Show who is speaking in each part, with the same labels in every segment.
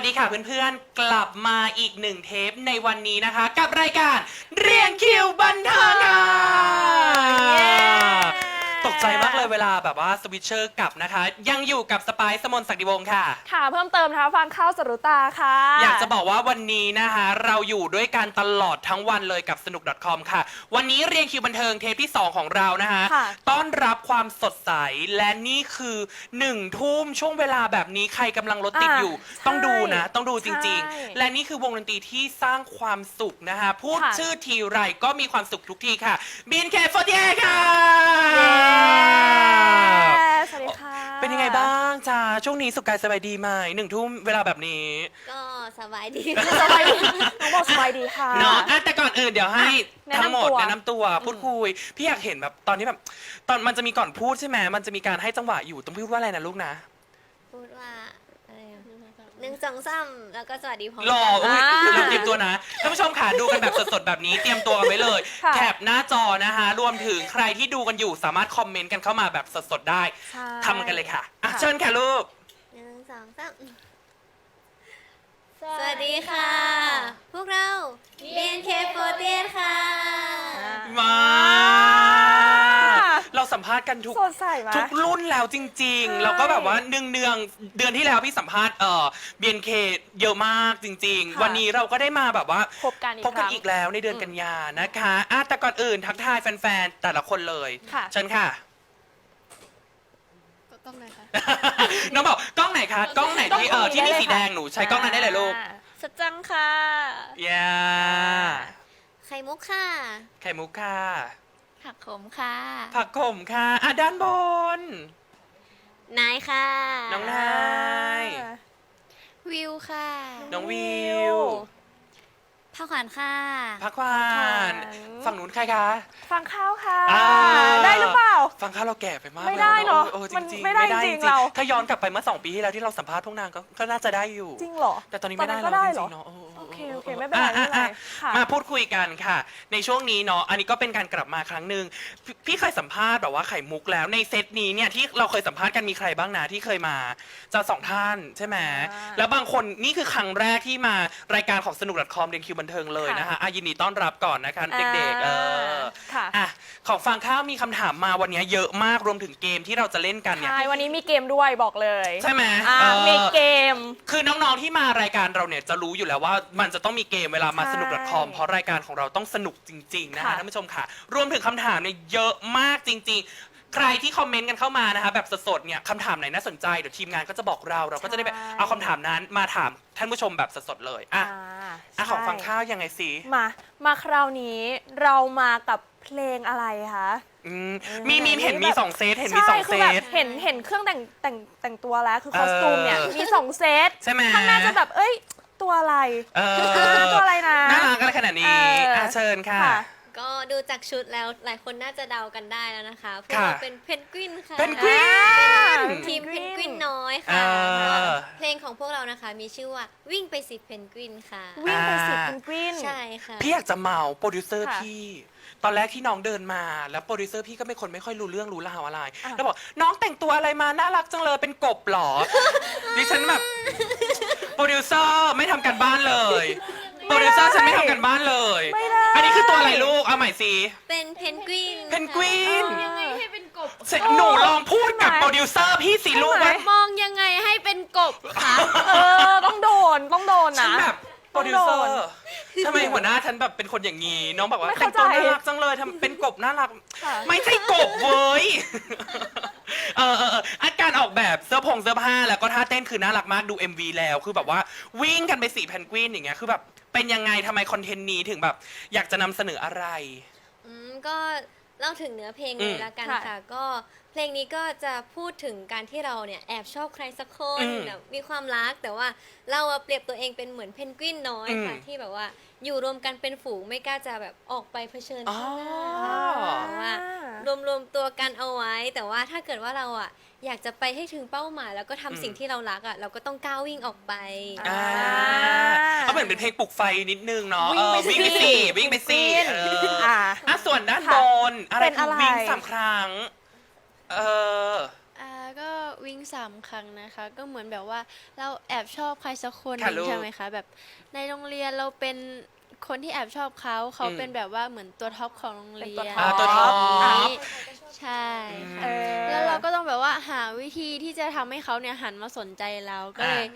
Speaker 1: วัสดีค่ะเพื่อนๆ กลับมาอีกหนึ่งเทปในวันนี้นะคะ กับรายการเรียงคิวบันเทิงค่ะ ตกใจมากเลยเวลาแบบว่าสวิตเชอร์กลับนะคะ ยังอยู่กับสไปซ์สมนศักดิวงศ์ค่ะ
Speaker 2: ค่ะ เพิ่มเติมนะคะฟังข้าวสรุตาค่ะ
Speaker 1: อยากจะบอกว่าวันนี้นะคะเราอยู่ด้วยกันตลอดทั้งวันเลยกับสนุก .com ค่ะ วันนี้เรียงคิวบันเทิงเทปที่ 2 ของเรานะคะ
Speaker 2: ค่ะ
Speaker 1: ต้อนรับความสดใสและนี่คือหนึ่งทุ่มช่วงเวลาแบบนี้ใครกำลังรถติดอยู่
Speaker 2: ใช่
Speaker 1: ต้องดูนะ ต้องดูจริง
Speaker 2: ใช่
Speaker 1: ๆ และนี่คือวงดนตรีที่สร้างความสุขนะคะพูด
Speaker 2: ค่ะ
Speaker 1: ชื่อทีไรก็มีความสุขทุกทีค่ะบินเคฟอร์เค่ะ
Speaker 2: สวัสดีค่ะ
Speaker 1: เป็นยังไงบ้างจ้าช่วงนี้สุขกายสบายดีไหมหนึ่งทุ่มเวลาแบบนี้
Speaker 3: ก็สบายดี
Speaker 2: สบายดีน้องบอกสบายดีค่ะ
Speaker 1: เนาะอะแต่ก่อนอื่นเดี๋ยวให้
Speaker 2: แนะนำ
Speaker 1: ทั้งหมด
Speaker 2: ตัว
Speaker 1: แนะนำตัวพูดคุย พี่อยากเห็นแบบตอนนี้แบบ ตอนมันจะมีก่อนพูดใช่ไหมมันจะมีการให้จังหวะอยู่ต้องพูดว่าอะไรนะลูกนะ
Speaker 3: พูดว่าอะไรอะ หนึ่งสองสามแล้วก็สวัสดีพร้อม
Speaker 1: หล่อ
Speaker 3: กัน
Speaker 1: อุ้ย
Speaker 2: อ่า
Speaker 1: ลืมเตรียมตัวนะท่านผู้ชมค่ะดูกันแบบสดๆแบบนี้เตรียมตัวกันไว้เลย
Speaker 2: ค่ะ
Speaker 1: แคปหน้าจอนะคะ รวมถึงใครที่ดูกันอยู่สามารถคอมเมนต์กันเข้ามาแบบสดๆได้
Speaker 2: ใช่
Speaker 1: ทำกันเลยค่ะอะ
Speaker 2: ค่ะ
Speaker 1: เชิญค่ะลูก
Speaker 3: หนึ่งสองสามสวัสดีค่ะ พวกเรา BNK48 ค่ะ
Speaker 1: มาเรา สัมภาษณ์กันทุก
Speaker 2: สดใสไหม
Speaker 1: ทุกรุ่นแล้วจริง
Speaker 2: ใช่
Speaker 1: ๆแล้วก็แบบว่าเนืองเนืองๆเดือนที่แล้วพี่สัมภาษณ์เอ่อ BNK เยอะมากจริง
Speaker 2: ค่ะ
Speaker 1: ๆวันนี้เราก็ได้มาแบบว่า
Speaker 2: พบกันอีก
Speaker 1: พบกัน
Speaker 2: ครั้ง
Speaker 1: อีกแล้วในเดือน
Speaker 2: อืม
Speaker 1: กันยานะคะอะแต่ก่อนอื่นทักทายแฟนๆแต่ละคนเลย
Speaker 2: ค่ะ
Speaker 1: เชิญค่ะ
Speaker 3: กล้องไหนคะ
Speaker 1: น้องบอกกล้องไหนคะกล้องไหนที่เออที่มีสีแดงหนูใช้กล้องนั้นได้เลยลูก
Speaker 2: อ่า
Speaker 3: สจังค่ะ
Speaker 1: ยา
Speaker 3: ไข่มุกค่ะ
Speaker 1: ไข่มุกค่ะ
Speaker 3: ผักขมค่ะ
Speaker 1: ผักขมค่ะอะด้านบน
Speaker 3: นายค่ะ
Speaker 1: น้องนาย
Speaker 3: วิวค่ะ
Speaker 1: น้องวิว
Speaker 3: ผ้าขวัญค่ะ
Speaker 1: พักวาน
Speaker 2: พักหวาน
Speaker 1: ฝั่งนู้นใครคะ
Speaker 2: ฟังข้าวค่ะ
Speaker 1: อ่า
Speaker 2: ได้หรือเปล่า
Speaker 1: ฟังข้าวเราแก่ไปมาก
Speaker 2: ไม่ได้
Speaker 1: แล้ว
Speaker 2: เนอะ
Speaker 1: เออจ
Speaker 2: มัน
Speaker 1: ริงๆ
Speaker 2: ไม่ได้จริงเรา
Speaker 1: ถ้าย้อนกลับไปเมื่อสองปีที่แล้วที่เราสัมภาษณ์พวกนางก็ก็น่าจะได้อยู่
Speaker 2: จริงเหรอ
Speaker 1: แต่ตอนนี้ไม่ได้
Speaker 2: ต
Speaker 1: แล้ว
Speaker 2: ก็ได้
Speaker 1: จ
Speaker 2: เหรอ
Speaker 1: ริงๆเนาะเออ
Speaker 2: โอเคโอเคไม่เป็นไร
Speaker 1: อะ
Speaker 2: ไม่เป็นไร
Speaker 1: อะ
Speaker 2: ค่ะ
Speaker 1: มาพูดคุยกันค่ะ ในช่วงนี้เนาะอันนี้ก็เป็นการกลับมาครั้งหนึ่งพี่พี่เคยสัมภาษณ์แบบว่าไข่มุกแล้วในเซตนี้เนี่ยที่เราเคยสัมภาษณ์กันมีใครบ้างนะที่เคยมาจะสองท่านใช่ไหม
Speaker 2: อ่า
Speaker 1: แล้วบางคนนี่คือครั้งแรกที่มารายการของสนุก .com เรียนคิวบันเทิงเลยนะคะอะยินดีต้อนรับก่อนนะคะเด็กๆเออ
Speaker 2: ค่ะ
Speaker 1: อะของฟังข้าวมีคำถามมาวันนี้เยอะมากรวมถึงเกมที่เราจะเล่นกันเนี่ย
Speaker 2: ใช่ วันนี้มีเกมด้วยบอกเลย
Speaker 1: ใช่ไหม
Speaker 2: อ่า
Speaker 1: เออ
Speaker 2: มีเกม
Speaker 1: คือน้องๆที่มารายการเราเนี่ยจะรู้อยู่แล้วว่ามันจะต้องมีเกมเวลามา
Speaker 2: ใช่
Speaker 1: สนุก .com เพราะรายการของเราต้องสนุกจริง ๆ นะคะ
Speaker 2: ค่ะ
Speaker 1: ท่านผู้ชมค่ะ รวมถึงคำถามเนี่ยเยอะมากจริง ๆ ใครที่คอมเมนต์กันเข้ามานะคะแบบสดๆเนี่ยคำถามไหนน่าสนใจเดี๋ยวทีมงานก็จะบอกเราเราก็จะได้ไปเอาคำถามนั้นมาถามท่านผู้ชมแบบสดๆเลยอะ
Speaker 2: อ่า
Speaker 1: อะของ
Speaker 2: ใช่
Speaker 1: ฟังข้าวยังไงสิ
Speaker 2: มา มาคราวนี้เรามากับเพลงอะไรคะ
Speaker 1: อืม
Speaker 2: เออ
Speaker 1: มีมีเห็นมี
Speaker 2: แบบ
Speaker 1: สองเซตเห็นมีส
Speaker 2: ใช่
Speaker 1: อง
Speaker 2: คื
Speaker 1: เซ
Speaker 2: แบบ
Speaker 1: ต
Speaker 2: เห็นเห็นเครื่องแต่งแต่งแต่งตัวแล้ว คือคอสตูมเนี่ย
Speaker 1: เออ
Speaker 2: มีสองเซต
Speaker 1: ใช่ไหม
Speaker 2: ข้างหน้าจะแบบ เอ้ย ตัวอะไร
Speaker 1: เออ
Speaker 2: ตัวอะไรนะ
Speaker 1: น่ารักกันขนาดนี้
Speaker 2: เอออ่
Speaker 1: อะเชิญค่ะ
Speaker 2: ค่ะ
Speaker 3: ก็ดูจากชุดแล้วหลายคนน่าจะเดากันได้แล้วนะคะพวก
Speaker 1: ค่ะ
Speaker 3: เราเป็นเพนกวินค่ะ
Speaker 1: เพนกวิน
Speaker 3: เป็นทีมเพนกวินน้อย
Speaker 1: เอ
Speaker 3: ค่ะ
Speaker 1: อ
Speaker 3: ก็เพลงของพวกเรานะคะมีชื่อว่าวิ่งไปสิเพนกวินค่ะ
Speaker 2: วิ่งไปสิ
Speaker 1: อ่า
Speaker 2: เพนกวิน
Speaker 3: ใช่ค่ะ
Speaker 1: พี่อยากจะเมาโปรดิวเซอร์
Speaker 2: ค่ะ
Speaker 1: พี่ ตอนแรกที่น้องเดินมา แล้วโปรดิวเซอร์พี่ก็เป็นคนไม่ค่อยรู้เรื่องรู้ราวอะไร
Speaker 2: อะ
Speaker 1: แล้วบอกน้องแต่งตัวอะไรมาน่ารักจังเลยเป็นกบเหรอ ดิฉันแบบโปรดิวเซอร์ไม่ทำกันบ้านเลย โปรดิวเซอร์ฉันไม่ทำกันบ้านเลย
Speaker 2: ไม่ได้
Speaker 1: อันนี้คือตัวอะไรลูก เอาใหม่สิ
Speaker 3: เป็นเพนกวิน
Speaker 1: เพนกวิน
Speaker 2: เออ
Speaker 4: ยังไงให้เป็นกบ
Speaker 1: เสร็จหนูลองพูดกับ
Speaker 2: ใช่ไหม
Speaker 1: โปรดิวเซอร์พี่สิลูก
Speaker 2: ใช่ไหม
Speaker 1: ว่า
Speaker 4: มองยังไงให้เป็นกบคะ
Speaker 2: เออ ต้องโดน ต้องโดน
Speaker 1: ฉัน
Speaker 2: นะ
Speaker 1: แบบ โปรดิวเซอร์ทำไมหัวหน้าฉันแบบเป็นคนอย่างนี้ น้องบอกว่า
Speaker 2: ไม่
Speaker 1: แต่
Speaker 2: เข้างใจ
Speaker 1: ตัวน่ารักจังเลยทำเป็นกบน่ารัก
Speaker 2: ค่ะ
Speaker 1: ไม่ใช่กบเว้ย เออเออเอออาการออกแบบเสื้อผงเสื้อผ้าแล้วก็ท่าเต้นคือน่ารักมากดู MV แล้ว คือแบบว่าวิ่งกันไปสี่แพนกวินอย่างเงี้ยคือแบบเป็นยังไงทำไมคอนเทนต์นี้ถึงแบบ อยากจะนำเสนออะไร
Speaker 3: อืมก็ เล่าถึงเนื้อเพลง
Speaker 1: อื
Speaker 3: เล
Speaker 1: ม
Speaker 3: ยละกัน
Speaker 2: ค่ะ
Speaker 3: ค่ะ ก็เพลงนี้ก็จะพูดถึงการที่เราเนี่ยแอบชอบใครสักคน
Speaker 1: อืม
Speaker 3: แบบมีความรักแต่ว่าเราอะเปรียบตัวเองเป็นเหมือนเพนกวินน้อยค่ะ
Speaker 1: อืม
Speaker 3: ที่แบบว่าอยู่รวมกันเป็นฝูงไม่กล้าจะแบบออกไปเผชิญ
Speaker 1: อ๋อ
Speaker 3: ข้างหน้าแต่ว่ารวมรวมตัวกันเอาไว้ แต่ว่าถ้าเกิดว่าเราอะ อยากจะไปให้ถึงเป้าหมาย แล้วก็ทำ
Speaker 1: อืม
Speaker 3: สิ่งที่เรารักอะเราก็ต้องก้าววิ่งออกไป
Speaker 2: อ่า
Speaker 1: อ่าเอาเหมือนเป็นเพลงปลุกไฟนิดนึงเนาะ
Speaker 2: วิ่งไป
Speaker 1: เออวิ่งไป
Speaker 2: สิ
Speaker 1: สี่วิ่งไปสี่
Speaker 2: วิ่ง
Speaker 1: เออ
Speaker 2: อ่า
Speaker 1: อะส่วนด้าน
Speaker 2: ค่ะ
Speaker 1: บนอะไร
Speaker 2: เป็น
Speaker 1: คือ
Speaker 2: อะไร
Speaker 1: วิ่งสามครั้ง เออ
Speaker 3: อ่า
Speaker 4: ก็วิ่งสามครั้งนะคะ ก็เหมือนแบบว่าเราแอบชอบใครสักคนห
Speaker 1: ค่ะ
Speaker 4: นึ่
Speaker 1: ลู
Speaker 4: ง
Speaker 1: ก
Speaker 4: ใช่ไหมคะ แบบในโรงเรียนเราเป็น คนที่แอบชอบเขาเขา
Speaker 1: อืม
Speaker 4: เป็นแบบว่าเหมือนตัวท็อปของโรงเรียน
Speaker 2: เป็น
Speaker 1: อ่าตัวท็อป
Speaker 4: นี้ใช่
Speaker 2: เออ
Speaker 4: แล้วเราก็ต้องแบบว่าหาวิธีที่จะทำให้เขาเนี่ยหันมาสนใจเราก็เลย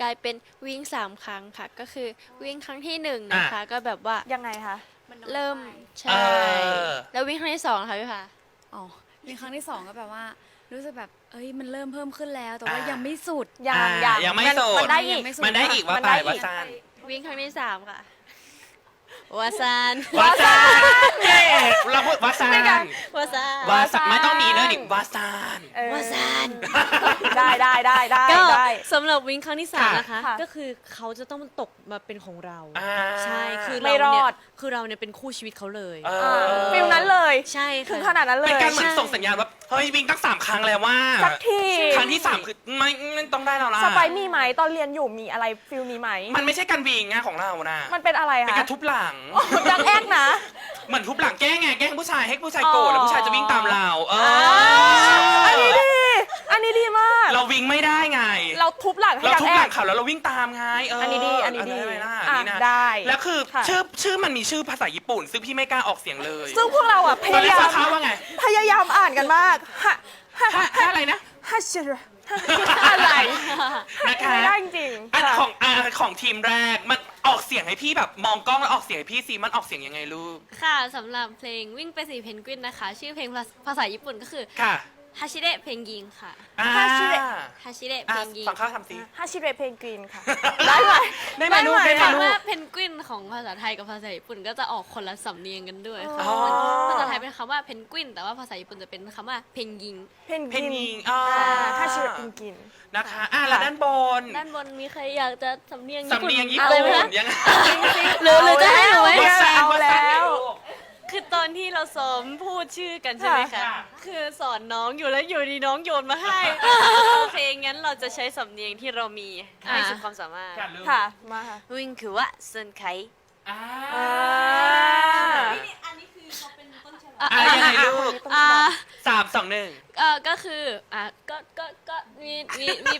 Speaker 4: กลายเป็นวิ่งสามครั้งค่ะ ก็คือวิ่งครั้งที่หนึ่งนะคะ ก็แบบว่า
Speaker 2: ยังไงคะ
Speaker 4: เริ่ม
Speaker 1: เอ
Speaker 4: ใช่
Speaker 1: อ
Speaker 4: แล้ววิ่งครั้งที่สองค่ะพี่ผา
Speaker 5: อ๋อมีครั้งที่สองก็แบบว่า รู้สึกแบบ เอ้ย มันเริ่มเพิ่มขึ้นแล้ว แต่ว่า
Speaker 1: อ่ายั
Speaker 5: ยังไม่สุด
Speaker 2: ยัง
Speaker 1: อ่า
Speaker 2: ยัง
Speaker 1: ยังไม่
Speaker 2: น
Speaker 1: สุด
Speaker 2: มันได้อีก
Speaker 5: ยังไม่สุด
Speaker 1: มันได้อีกว่า
Speaker 2: มัน
Speaker 1: ไป
Speaker 2: ได้อีก
Speaker 1: ว่าซาน
Speaker 4: วิ่งครั้งที่สามค่ะ วาซาน
Speaker 1: วาซานเย้เราพูดวาซาน
Speaker 4: วาซาน
Speaker 1: วาซานไม่ต้องมีเนื้อดิวาซาน
Speaker 2: เออ
Speaker 3: วาซาน
Speaker 2: ได้ได้ได้ได้
Speaker 6: ก็
Speaker 2: ได้
Speaker 6: สำหรับวิ่งครั้งที่สาม
Speaker 1: ค่ะ
Speaker 6: นะคะ
Speaker 2: ค่ะ
Speaker 6: ก็คือเขาจะต้องตกมาเป็นของเรา
Speaker 1: อ่า
Speaker 6: ใช่คือ
Speaker 2: ไม่
Speaker 6: เราเนี่ย
Speaker 2: รอด
Speaker 6: คือเราเนี่ยเป็นคู่ชีวิตเขาเลย
Speaker 1: เอ
Speaker 2: อ่า
Speaker 1: อ
Speaker 2: ฟิลนั้นเลย
Speaker 6: ใช่
Speaker 2: ถึ
Speaker 6: ค่ะ
Speaker 2: งขนาดนั้นเล
Speaker 1: เป็น
Speaker 2: ย
Speaker 1: การเหมือนส่งสัญญาณว่าเฮ้ยวิ่งตั้งสามครั้งแล้วว่า
Speaker 2: สักที
Speaker 1: ครั้งที่สามคือไม่ไม่ต้องได้แล้วล่ะ
Speaker 2: สไปร์มีไหมตอนเรียนอยู่มีอะไรฟิลนี้ไหม
Speaker 1: มันไม่ใช่การวิ่งนะของเรานะ
Speaker 2: มันเป็นอะไร
Speaker 1: เป็น
Speaker 2: คะ
Speaker 1: การทุบหลัง
Speaker 2: ดังแอกนะ
Speaker 1: เหมือนทุบหลังแกล้งไงแกล้งผู้ชายให้ผู้ชายโกรธ
Speaker 2: อ๋อ
Speaker 1: แล้วผู้ชายจะวิ่งตามเรา เออ
Speaker 2: อันนี้ดีอั นนี้ดีมาก
Speaker 1: เราวิ่งไม่ได้ไง
Speaker 2: เราทุบหลังให้
Speaker 1: เรา
Speaker 2: ดัง
Speaker 1: ทุบ
Speaker 2: แอ
Speaker 1: หลั
Speaker 2: ก
Speaker 1: งเขาแล้วเราวิ่งตามไงเออ
Speaker 2: อั
Speaker 1: อั
Speaker 2: นนี้ดีอันนี้ดี
Speaker 1: ได้ไหมล่ะ
Speaker 2: อะ
Speaker 1: นี่นะ
Speaker 2: ได้
Speaker 1: แล้วคือ
Speaker 2: ค่ะ
Speaker 1: ชื่อชื่อมันมีชื่อภาษาญี่ปุ่น ซึ่งพี่ไม่กล้าออกเสียงเลย
Speaker 2: ซึ่งพวกเราอะพ
Speaker 1: ตอน
Speaker 2: ยา
Speaker 1: แรก
Speaker 2: ยา
Speaker 1: ฟั
Speaker 2: ม
Speaker 1: งเขาว่าไง
Speaker 2: พยายามอ่านกันมากฮะฮะ
Speaker 1: ฮะฮะอะไรนะ
Speaker 2: ฮะเชรอะไร
Speaker 1: นะคะ
Speaker 2: ไม่ได้จริงๆ
Speaker 1: อัน
Speaker 2: ค่ะ
Speaker 1: ของอ่าของทีมแรกมันออกเสียงให้พี่แบบมองกล้องแล้วออกเสียงให้พี่ซีมันออกเสียงยังไงลูก
Speaker 3: ค่ะสำหรับเพลงวิ่งไปสีเพนกวินนะคะ ชื่อเพลงภาษาญี่ปุ่นก็คือ
Speaker 1: ค่ะ
Speaker 3: ฮาชิเดะเพลงยิงค่ะ
Speaker 1: อ่า
Speaker 2: ฮาชิเดะ
Speaker 3: ฮาชิเดะเพ
Speaker 1: อ่า
Speaker 3: ลงยิง
Speaker 1: ฟังข้าวทำซี
Speaker 2: ฮาชิเรเพนกวินค่ะ ได้ไหม
Speaker 1: ได้ไหมลูกได้ไหม
Speaker 3: คำ
Speaker 1: ลู
Speaker 3: ว่ากเพนกวินของภาษาไทยกับภาษาญี่ปุ่นก็จะออกคนละสำเนียงกันด้วยค่ะ
Speaker 1: อ๋อ
Speaker 3: ภาษาไทยเป็นคำว่าเพนกวินแต่ว่าภาษาญี่ปุ่นจะเป็นคำว่าเพนยิง
Speaker 2: เพน
Speaker 1: เพ
Speaker 2: ก
Speaker 1: น
Speaker 2: วิน
Speaker 1: ยิงอ่า
Speaker 2: อ่าฮาชิเรเพนกวิน
Speaker 1: นะคะอ่าแล้วด้านบน
Speaker 3: ด้านบนมีใครอยากจะสำเนียง
Speaker 1: สำเนียงญี่
Speaker 3: อะไร
Speaker 1: ปุ่
Speaker 3: ไหม
Speaker 1: น
Speaker 3: คะ
Speaker 1: ยังไง
Speaker 3: หรือหรือจะให้หนูไหม
Speaker 2: เอาแล้ว
Speaker 1: วาซาน
Speaker 2: เอา
Speaker 1: วา
Speaker 2: แล้
Speaker 1: ซาน
Speaker 2: ว
Speaker 1: ลูก
Speaker 6: คือตอนที่เราซ้อมพูดชื่อกันใช่ไหม
Speaker 1: ค่ะ
Speaker 6: คะคือสอนน้องอยู่แล้วอยู่ดีน้องโยนมาให้โอเคงั้นเราจะใช้สำเนียงที่เรามีให้สุดความสามารถ
Speaker 1: ค่ะลูก
Speaker 2: ค่ะ มาค่ะ
Speaker 6: วิ่งคือว่าเซนไค
Speaker 1: อ่า
Speaker 2: อ่า
Speaker 1: อ่ายังไงลูก
Speaker 3: อ่า
Speaker 1: สามสองหนึ่ง
Speaker 3: เออก็คืออะก็ก็ก็มีมีมี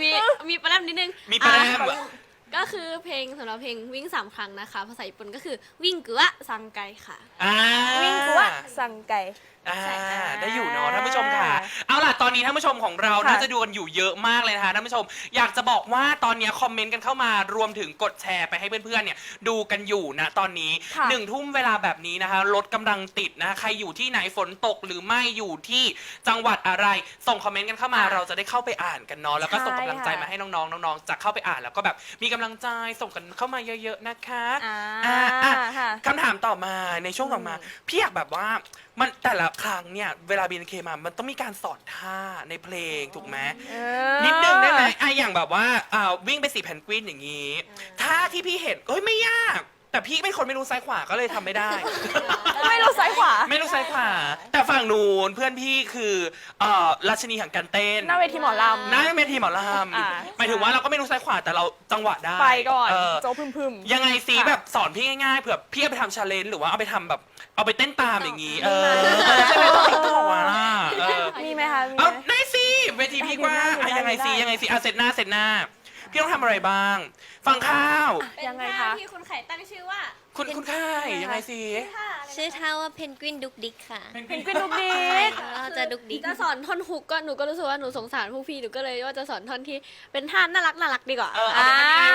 Speaker 3: มีมีประเด็นนิดนึง
Speaker 1: มีประเด็น
Speaker 3: อะ ก็คือเพลงสำหรับเพลงวิ่งสามครั้งนะคะ ภาษาญี่ปุ่นก็คือวิ่งกุวะซังไกค่ะ
Speaker 1: อ่า
Speaker 2: วิ่งกูว่าสั่งไก่
Speaker 1: อ่า
Speaker 2: ใช่ค่ะ
Speaker 1: ได้อยู่เนาะท่านผู้ชมค่ะ เอาล่ะตอนนี้ท่านผู้ชมของเรา
Speaker 2: ค่ะ
Speaker 1: น่าจะดูกันอยู่เยอะมากเลยนะคะท่านผู้ชม อยากจะบอกว่าตอนนี้คอมเมนต์กันเข้ามารวมถึงกดแชร์ไปให้เพื่อนๆเนี่ยดูกันอยู่นะตอนนี้
Speaker 2: ค่ะ
Speaker 1: หนึ่งทุ่มเวลาแบบนี้นะคะรถกำลังติดนะคะใครอยู่ที่ไหนฝนตกหรือไม่อยู่ที่จังหวัดอะไร ส่งคอมเมนต์กันเข้ามา
Speaker 2: ค่ะ
Speaker 1: เราจะได้เข้าไปอ่านกันเนาะแล้วก็
Speaker 2: ใช่
Speaker 1: ส่งกำลังใจ
Speaker 2: ค่ะ
Speaker 1: มาให้น้องๆน้องๆจะเข้าไปอ่านแล้วก็แบบมีกำลังใจส่งกันเข้ามาเยอะๆนะคะ
Speaker 2: อ่า
Speaker 1: อ่าอะ
Speaker 2: ค่ะ
Speaker 1: คำถามต่อมาในช่วงต่อมา พี่อยากแบบว่ามันแต่ละครั้งเนี่ยเวลาบีนเคมา มันต้องมีการสอนท่าในเพลงถูกไหม
Speaker 2: เออ
Speaker 1: นิดนึงได้ไหมอะอย่างแบบว่าอ่าวิ่งไปสี่แผ่นกวินอย่างนี้ท่าที่พี่เห็นเอ้ยไม่ยาก แต่พี่เป็นคนไม่รู้ซ้ายขวาก็เลยทำไม่ได้
Speaker 2: ไม่รู้ซ้ายขวา
Speaker 1: ไม่รู้ซ้ายขวา แต่ฝั่งนู้นเพื่อนพี่คือเอ่อราชินีแห่งการเต้น
Speaker 2: หน้าเวทีหมอลำ
Speaker 1: หน้าเวทีหมอล
Speaker 2: อ่าำ
Speaker 1: หมายถึงว่าเราก็ไม่รู้ซ้ายขวาแต่เราจังหวะได้
Speaker 2: ไปก่อน
Speaker 1: เโจ
Speaker 2: พึมพึม
Speaker 1: ยังไงซี
Speaker 2: ค่ะ
Speaker 1: แบบสอนพี่ง่ายๆเผื่อพี่เอาไปทำชาเลนจ์หรือว่าเอาไปทำแบบ เอาไปเต้นตามอย่างนี้ เออเออใช่ไหมต้องติ๊กต่ออะเออ
Speaker 2: มีไหมคะมีไห
Speaker 1: เอา
Speaker 2: ม
Speaker 1: ได้สิเวทีพี่กว้าง
Speaker 2: ได้
Speaker 1: อะยังไง
Speaker 2: ได้
Speaker 1: ซียังไงซีอะเสร็จหน้าเสร็จหน้า พี่ต้องทำอะไรบ้าง ฟังข้าว
Speaker 2: ยังไงคะ
Speaker 3: ที่คุณไข่ตั้งชื่อว่า
Speaker 1: คุณคุณค่ายยังไงซี
Speaker 3: ชื่อท่าว่าเพนกวินดุกดิกค่ะ
Speaker 2: เพนกวินดุกดิก
Speaker 3: เราจะดุกดิก
Speaker 4: จะสอนท่อนฮุกก็หนูก็รู้สึกว่าหนูสงสารพวกพี่หนูก็เลยว่าจะสอนท่อนที่เป็นท่าน่ารักน่ารักดีกว่า
Speaker 1: เออเอา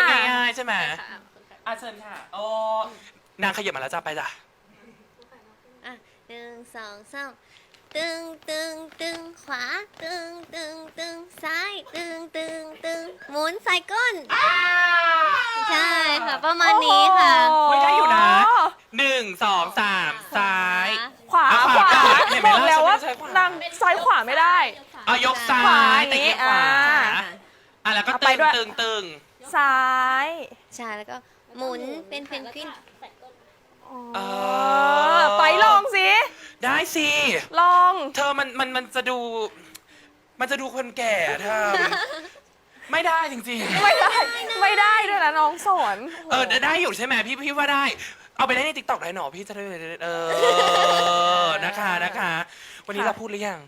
Speaker 1: ไปง่ายๆใช่ไหม
Speaker 4: ค่ะ
Speaker 1: อะเชิญค่ะ โอ้นางขยับมาแล้วจ้าไปจ้ะ
Speaker 3: อะหนึ่งสองสามตึงตึงตึงขวาตึงตึงตึงซ้ายตึงตึงตึงหมุนใส่ก้น ใช่ค่ะ ประมาณนี้ค่ะ
Speaker 2: โอ้โห
Speaker 1: ไม่ได้อยู่นะหนึ่งสองสามซ้าย
Speaker 2: ขวา
Speaker 1: อะ
Speaker 2: ข
Speaker 1: ขวาวาก่อนเห็นไหม
Speaker 2: บอกแล้วว่า
Speaker 1: ล่ะฉันไม่ใช่ขวาน
Speaker 2: นางซ้ายขวาไม่ได้
Speaker 1: เอายกซ้า
Speaker 2: ขวาย
Speaker 1: แต่เหยียบขวา
Speaker 2: อ่า
Speaker 1: อะแล้วก็
Speaker 2: เอา
Speaker 1: ตึ
Speaker 2: ไป
Speaker 1: ง
Speaker 2: ด้วย
Speaker 1: ตึงตึง
Speaker 2: ซ้าย
Speaker 3: ใช่แล้วก็หมุนเป็นเพนกวิน
Speaker 1: เอ
Speaker 2: เอ
Speaker 1: อ
Speaker 2: อไปลองสิ
Speaker 1: ได้ สิ
Speaker 2: ลอง
Speaker 1: เธอมันมันมันจะดู มันจะดูคนแก่เธอไม่ได้จริง
Speaker 2: ไม่ได้ ไม่ได้ด้วยนะน้องสอน
Speaker 1: ๆ เออได้อยู่ใช่ไหมพี่พี่ว่าได้ เอาไปเล่นในติ๊กต็อกได้หนอพี่จะได้เออนะคะนะคะ วันนี้
Speaker 2: ค่ะ
Speaker 1: เราพูดหรือยัง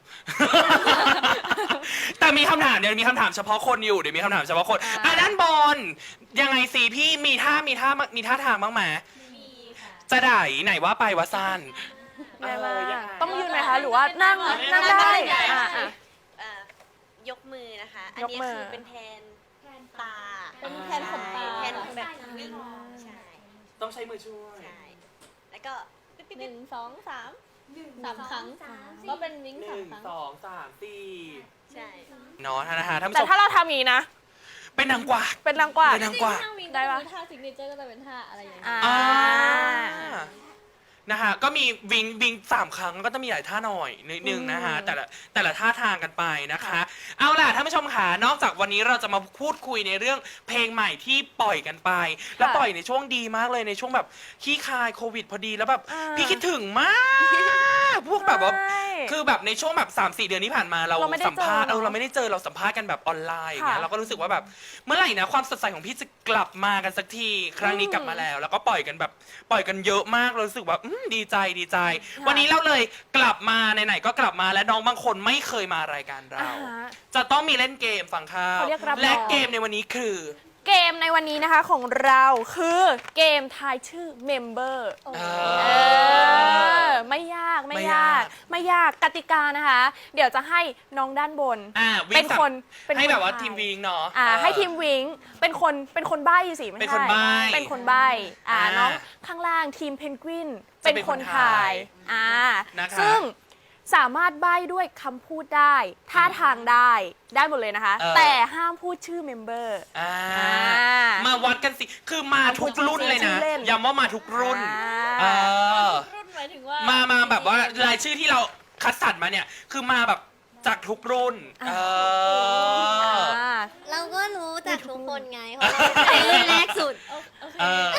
Speaker 1: แต่มีคำถามเดี๋ยวมีคำถามเฉพาะคนอยู่เดี๋ยวมีคำถามเฉพาะคนอะด้านบนยังไงสิพี่มีท่ามีท่ามีท่าทางบ้างไหมจะได้ไหนว่าไปว่าสั้น
Speaker 2: ไงบ้าง
Speaker 1: เยังไง
Speaker 2: ต้องยืนไหมคะหรือว่านั่งนั่งได้อะอะ
Speaker 3: เอ่อยกมือนะคะ อัน
Speaker 2: ยก
Speaker 3: นี้
Speaker 2: มือ
Speaker 3: คือเป็นแทนตา
Speaker 6: เป็นแทนขนตา
Speaker 3: แทนแบบวิ่งใช่
Speaker 1: ต้องใช้มือช่วย
Speaker 3: ใช่แล้วก็ปิ๊บปิ๊บ
Speaker 6: ห
Speaker 3: ปิ๊
Speaker 6: นึ่
Speaker 3: บ
Speaker 6: งสองสามสามครั้ง ก็เป็นวิ่ง
Speaker 1: ห
Speaker 6: สาม
Speaker 1: นึ่ง
Speaker 6: ครั้ง
Speaker 1: สองสามสี่
Speaker 3: ใช่
Speaker 1: เนาะนะฮะท่านผู้
Speaker 2: แต่
Speaker 1: ชม
Speaker 2: ถ้าเราทำอย่างนี้นะ
Speaker 1: เป็นนางกวัก
Speaker 2: เป็นนางกว่าด
Speaker 1: เป็นนางกวัก
Speaker 6: ถ้าวิ่ง
Speaker 2: ได้
Speaker 6: ก็
Speaker 2: ปะ
Speaker 6: คือท่าซิกเนเจอร์ก็จะเป็นท่าอะไรอย่างเงี้ย
Speaker 2: อ่า
Speaker 1: อ่า นะฮะก็มีวิงวิงสามครั้งก็จะมีหลายท่าหน่อยนิดนึงนะฮะแต่ละแต่ละท่าทางกันไปนะคะ เอาล่ะท่านผู้ชมค่ะนอกจากวันนี้เราจะมาพูดคุยในเรื่องเพลงใหม่ที่ปล่อยกันไป แล้วปล่อยในช่วงดีมากเลยในช่วงแบบขี้คายโควิดพอดีแล้วแบบ
Speaker 2: อ่า
Speaker 1: พี่คิดถึงมาก พวกแบบว่า
Speaker 2: ใช่
Speaker 1: คือแบบในช่วงแบบ3 4 เดือนที่ผ่านมาเรา
Speaker 2: เราไม่ได้
Speaker 1: สัมภาษณ์
Speaker 2: เจอ
Speaker 1: เออ
Speaker 2: เนอะ
Speaker 1: เราไม่ได้เจอเราสัมภาษณ์กันแบบออนไลน์อย่างเงี้ย
Speaker 2: ค่ะ
Speaker 1: เราก็รู้สึกว่าแบบเมื่อไหร่นะความสดใสของพี่จะกลับมากันสักทีครั้งนี้
Speaker 2: อืม
Speaker 1: กลับมาแล้ว แล้วก็ปล่อยกันแบบปล่อยกันเยอะมากเรารู้สึกว่าอืมดีใจดีใจ
Speaker 2: ค่ะ
Speaker 1: วันนี้เราเลยกลับมาไหนๆก็กลับมาและน้องบางคนไม่เคยมารายการเรา
Speaker 2: อ่าฮะ
Speaker 1: จะต้องมีเล่นเกมฟังข้าว
Speaker 2: เขาเรียกรับ
Speaker 1: และ
Speaker 2: รอง
Speaker 1: เกมในวันนี้คือ
Speaker 2: เกมในวันนี้นะคะของเราคือเกมทายชื่อเมมเบอร์
Speaker 1: เอ
Speaker 2: เอ
Speaker 1: อ
Speaker 2: อไม่ยากไม่
Speaker 1: ไม่
Speaker 2: ยายา
Speaker 1: กก
Speaker 2: ไม่ยากกติกานะคะ เดี๋ยวจะให้น้องด้านบน
Speaker 1: อ่าวิ่ง
Speaker 2: เป็น
Speaker 1: สับ
Speaker 2: คนเป็น
Speaker 1: ให้
Speaker 2: คน
Speaker 1: แบบว่า
Speaker 2: ทย
Speaker 1: ทีมวิงเนาะ
Speaker 2: อ่า
Speaker 1: เออ
Speaker 2: ให้ทีมวิงเป็นคนเป็นคนใบ้สิไม่
Speaker 1: เป็น
Speaker 2: ใช่
Speaker 1: คนใบ้
Speaker 2: เป็นคนใบ้อ่า
Speaker 1: อ่า
Speaker 2: น้องข้างล่างทีมเพนกวิน
Speaker 1: จะ
Speaker 2: เป็น
Speaker 1: เป็น
Speaker 2: ค
Speaker 1: คนน
Speaker 2: ถ่า
Speaker 1: ถ่าย
Speaker 2: ยอ่า
Speaker 1: นะคะ
Speaker 2: ซึ่ง สามารถใบ้ด้วยคำพูดได้ ท่าทางได้ ได้หมดเลยนะคะ
Speaker 1: เออ
Speaker 2: แต่ห้ามพูดชื่อเมมเบอร์
Speaker 1: อ่า
Speaker 2: อ่า
Speaker 1: มาวัดกันสิ คือมาทุกรุ่นเลย
Speaker 2: ชื่
Speaker 1: นะ
Speaker 2: อเล่น
Speaker 1: ย้ำว่ามาทุกรุ่นเอ
Speaker 2: อ่า
Speaker 1: อ
Speaker 6: รุ่นหมายถึงว่า
Speaker 1: มา
Speaker 6: มา
Speaker 1: มาแบบว่ารายชื่อที่เราคัดสรรมาเนี่ย คือมาแบบจากทุกรุ่น เออ
Speaker 2: อ่า
Speaker 3: เราก็รู้จากทุกคนไงเพราะเราเป็นรุ่นแรกสุด
Speaker 1: เออ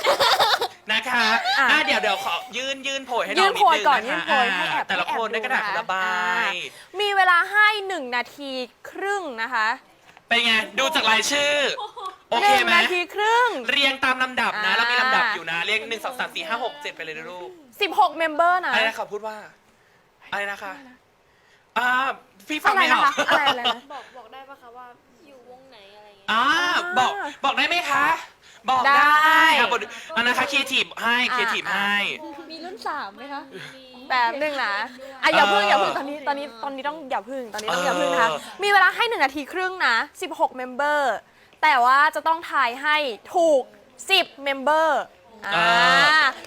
Speaker 1: นะคะ
Speaker 2: อะ
Speaker 1: อะเดี๋ยวเดี๋ยวขอยื่นยื่นโพยให้น้
Speaker 2: ยื่
Speaker 1: อง
Speaker 2: น
Speaker 1: นิ
Speaker 2: โพ
Speaker 1: ด
Speaker 2: ย
Speaker 1: นึง
Speaker 2: ก่อน
Speaker 1: นะ
Speaker 2: ยื่น
Speaker 1: คะ
Speaker 2: โพยให้แอบ
Speaker 1: แต่ละ
Speaker 2: ให้
Speaker 1: คนได้กระดาษคนละใบ
Speaker 2: อ่ามีเวลาให้หนึ่งนาทีครึ่งนะคะ
Speaker 1: เป็นไงดูจากรายชื่อ โอ
Speaker 2: ห
Speaker 1: เค
Speaker 2: นึ่ง
Speaker 1: ไหม
Speaker 2: นาทีครึ่ง
Speaker 1: เรียงตามลำดับนะ
Speaker 2: อ่า
Speaker 1: เรามีลำดับอยู่นะ เรียงหนึ่งสองสามสี่ห้าหกเจ็ดไปเลยนะลูก
Speaker 2: 16 เมมเบอร์นะ
Speaker 1: อะไรนะเขาพูดว่า อะไรนะคะอ่าพี่ฟั
Speaker 2: อะ
Speaker 1: ง
Speaker 2: ไร
Speaker 1: ไม่อ
Speaker 2: นะ
Speaker 1: อก
Speaker 2: คะอะไรอะไรนะ
Speaker 6: บอกบอกได้ปะคะว่าอยู่วงไหนอะไรเงี้ย
Speaker 1: อ่าบอกบอกได้ไหมคะ บอก
Speaker 2: ได้
Speaker 1: ได้ครับบทอันนะคะครีเอทีฟให้ครีเอทีฟ
Speaker 2: อ่า
Speaker 1: ให้
Speaker 6: มีรุ่นสามไหมคะ
Speaker 2: แบบหนึ่งนะอะอย่าพึ่ง
Speaker 1: เออ
Speaker 2: อ
Speaker 1: อ
Speaker 2: ย่าพึ่งตอนนี้ตอนนี้ตอนนี้ต้องอย่าพึ่งตอนนี้ต้องอย่าพึ่งนะคะ
Speaker 1: เออ
Speaker 2: มีเวลาให้หนึ่งนาทีครึ่งนะ 16 เมมเบอร์ แต่ว่าจะต้องทายให้ถูก 10 เมมเบอร์ อ่า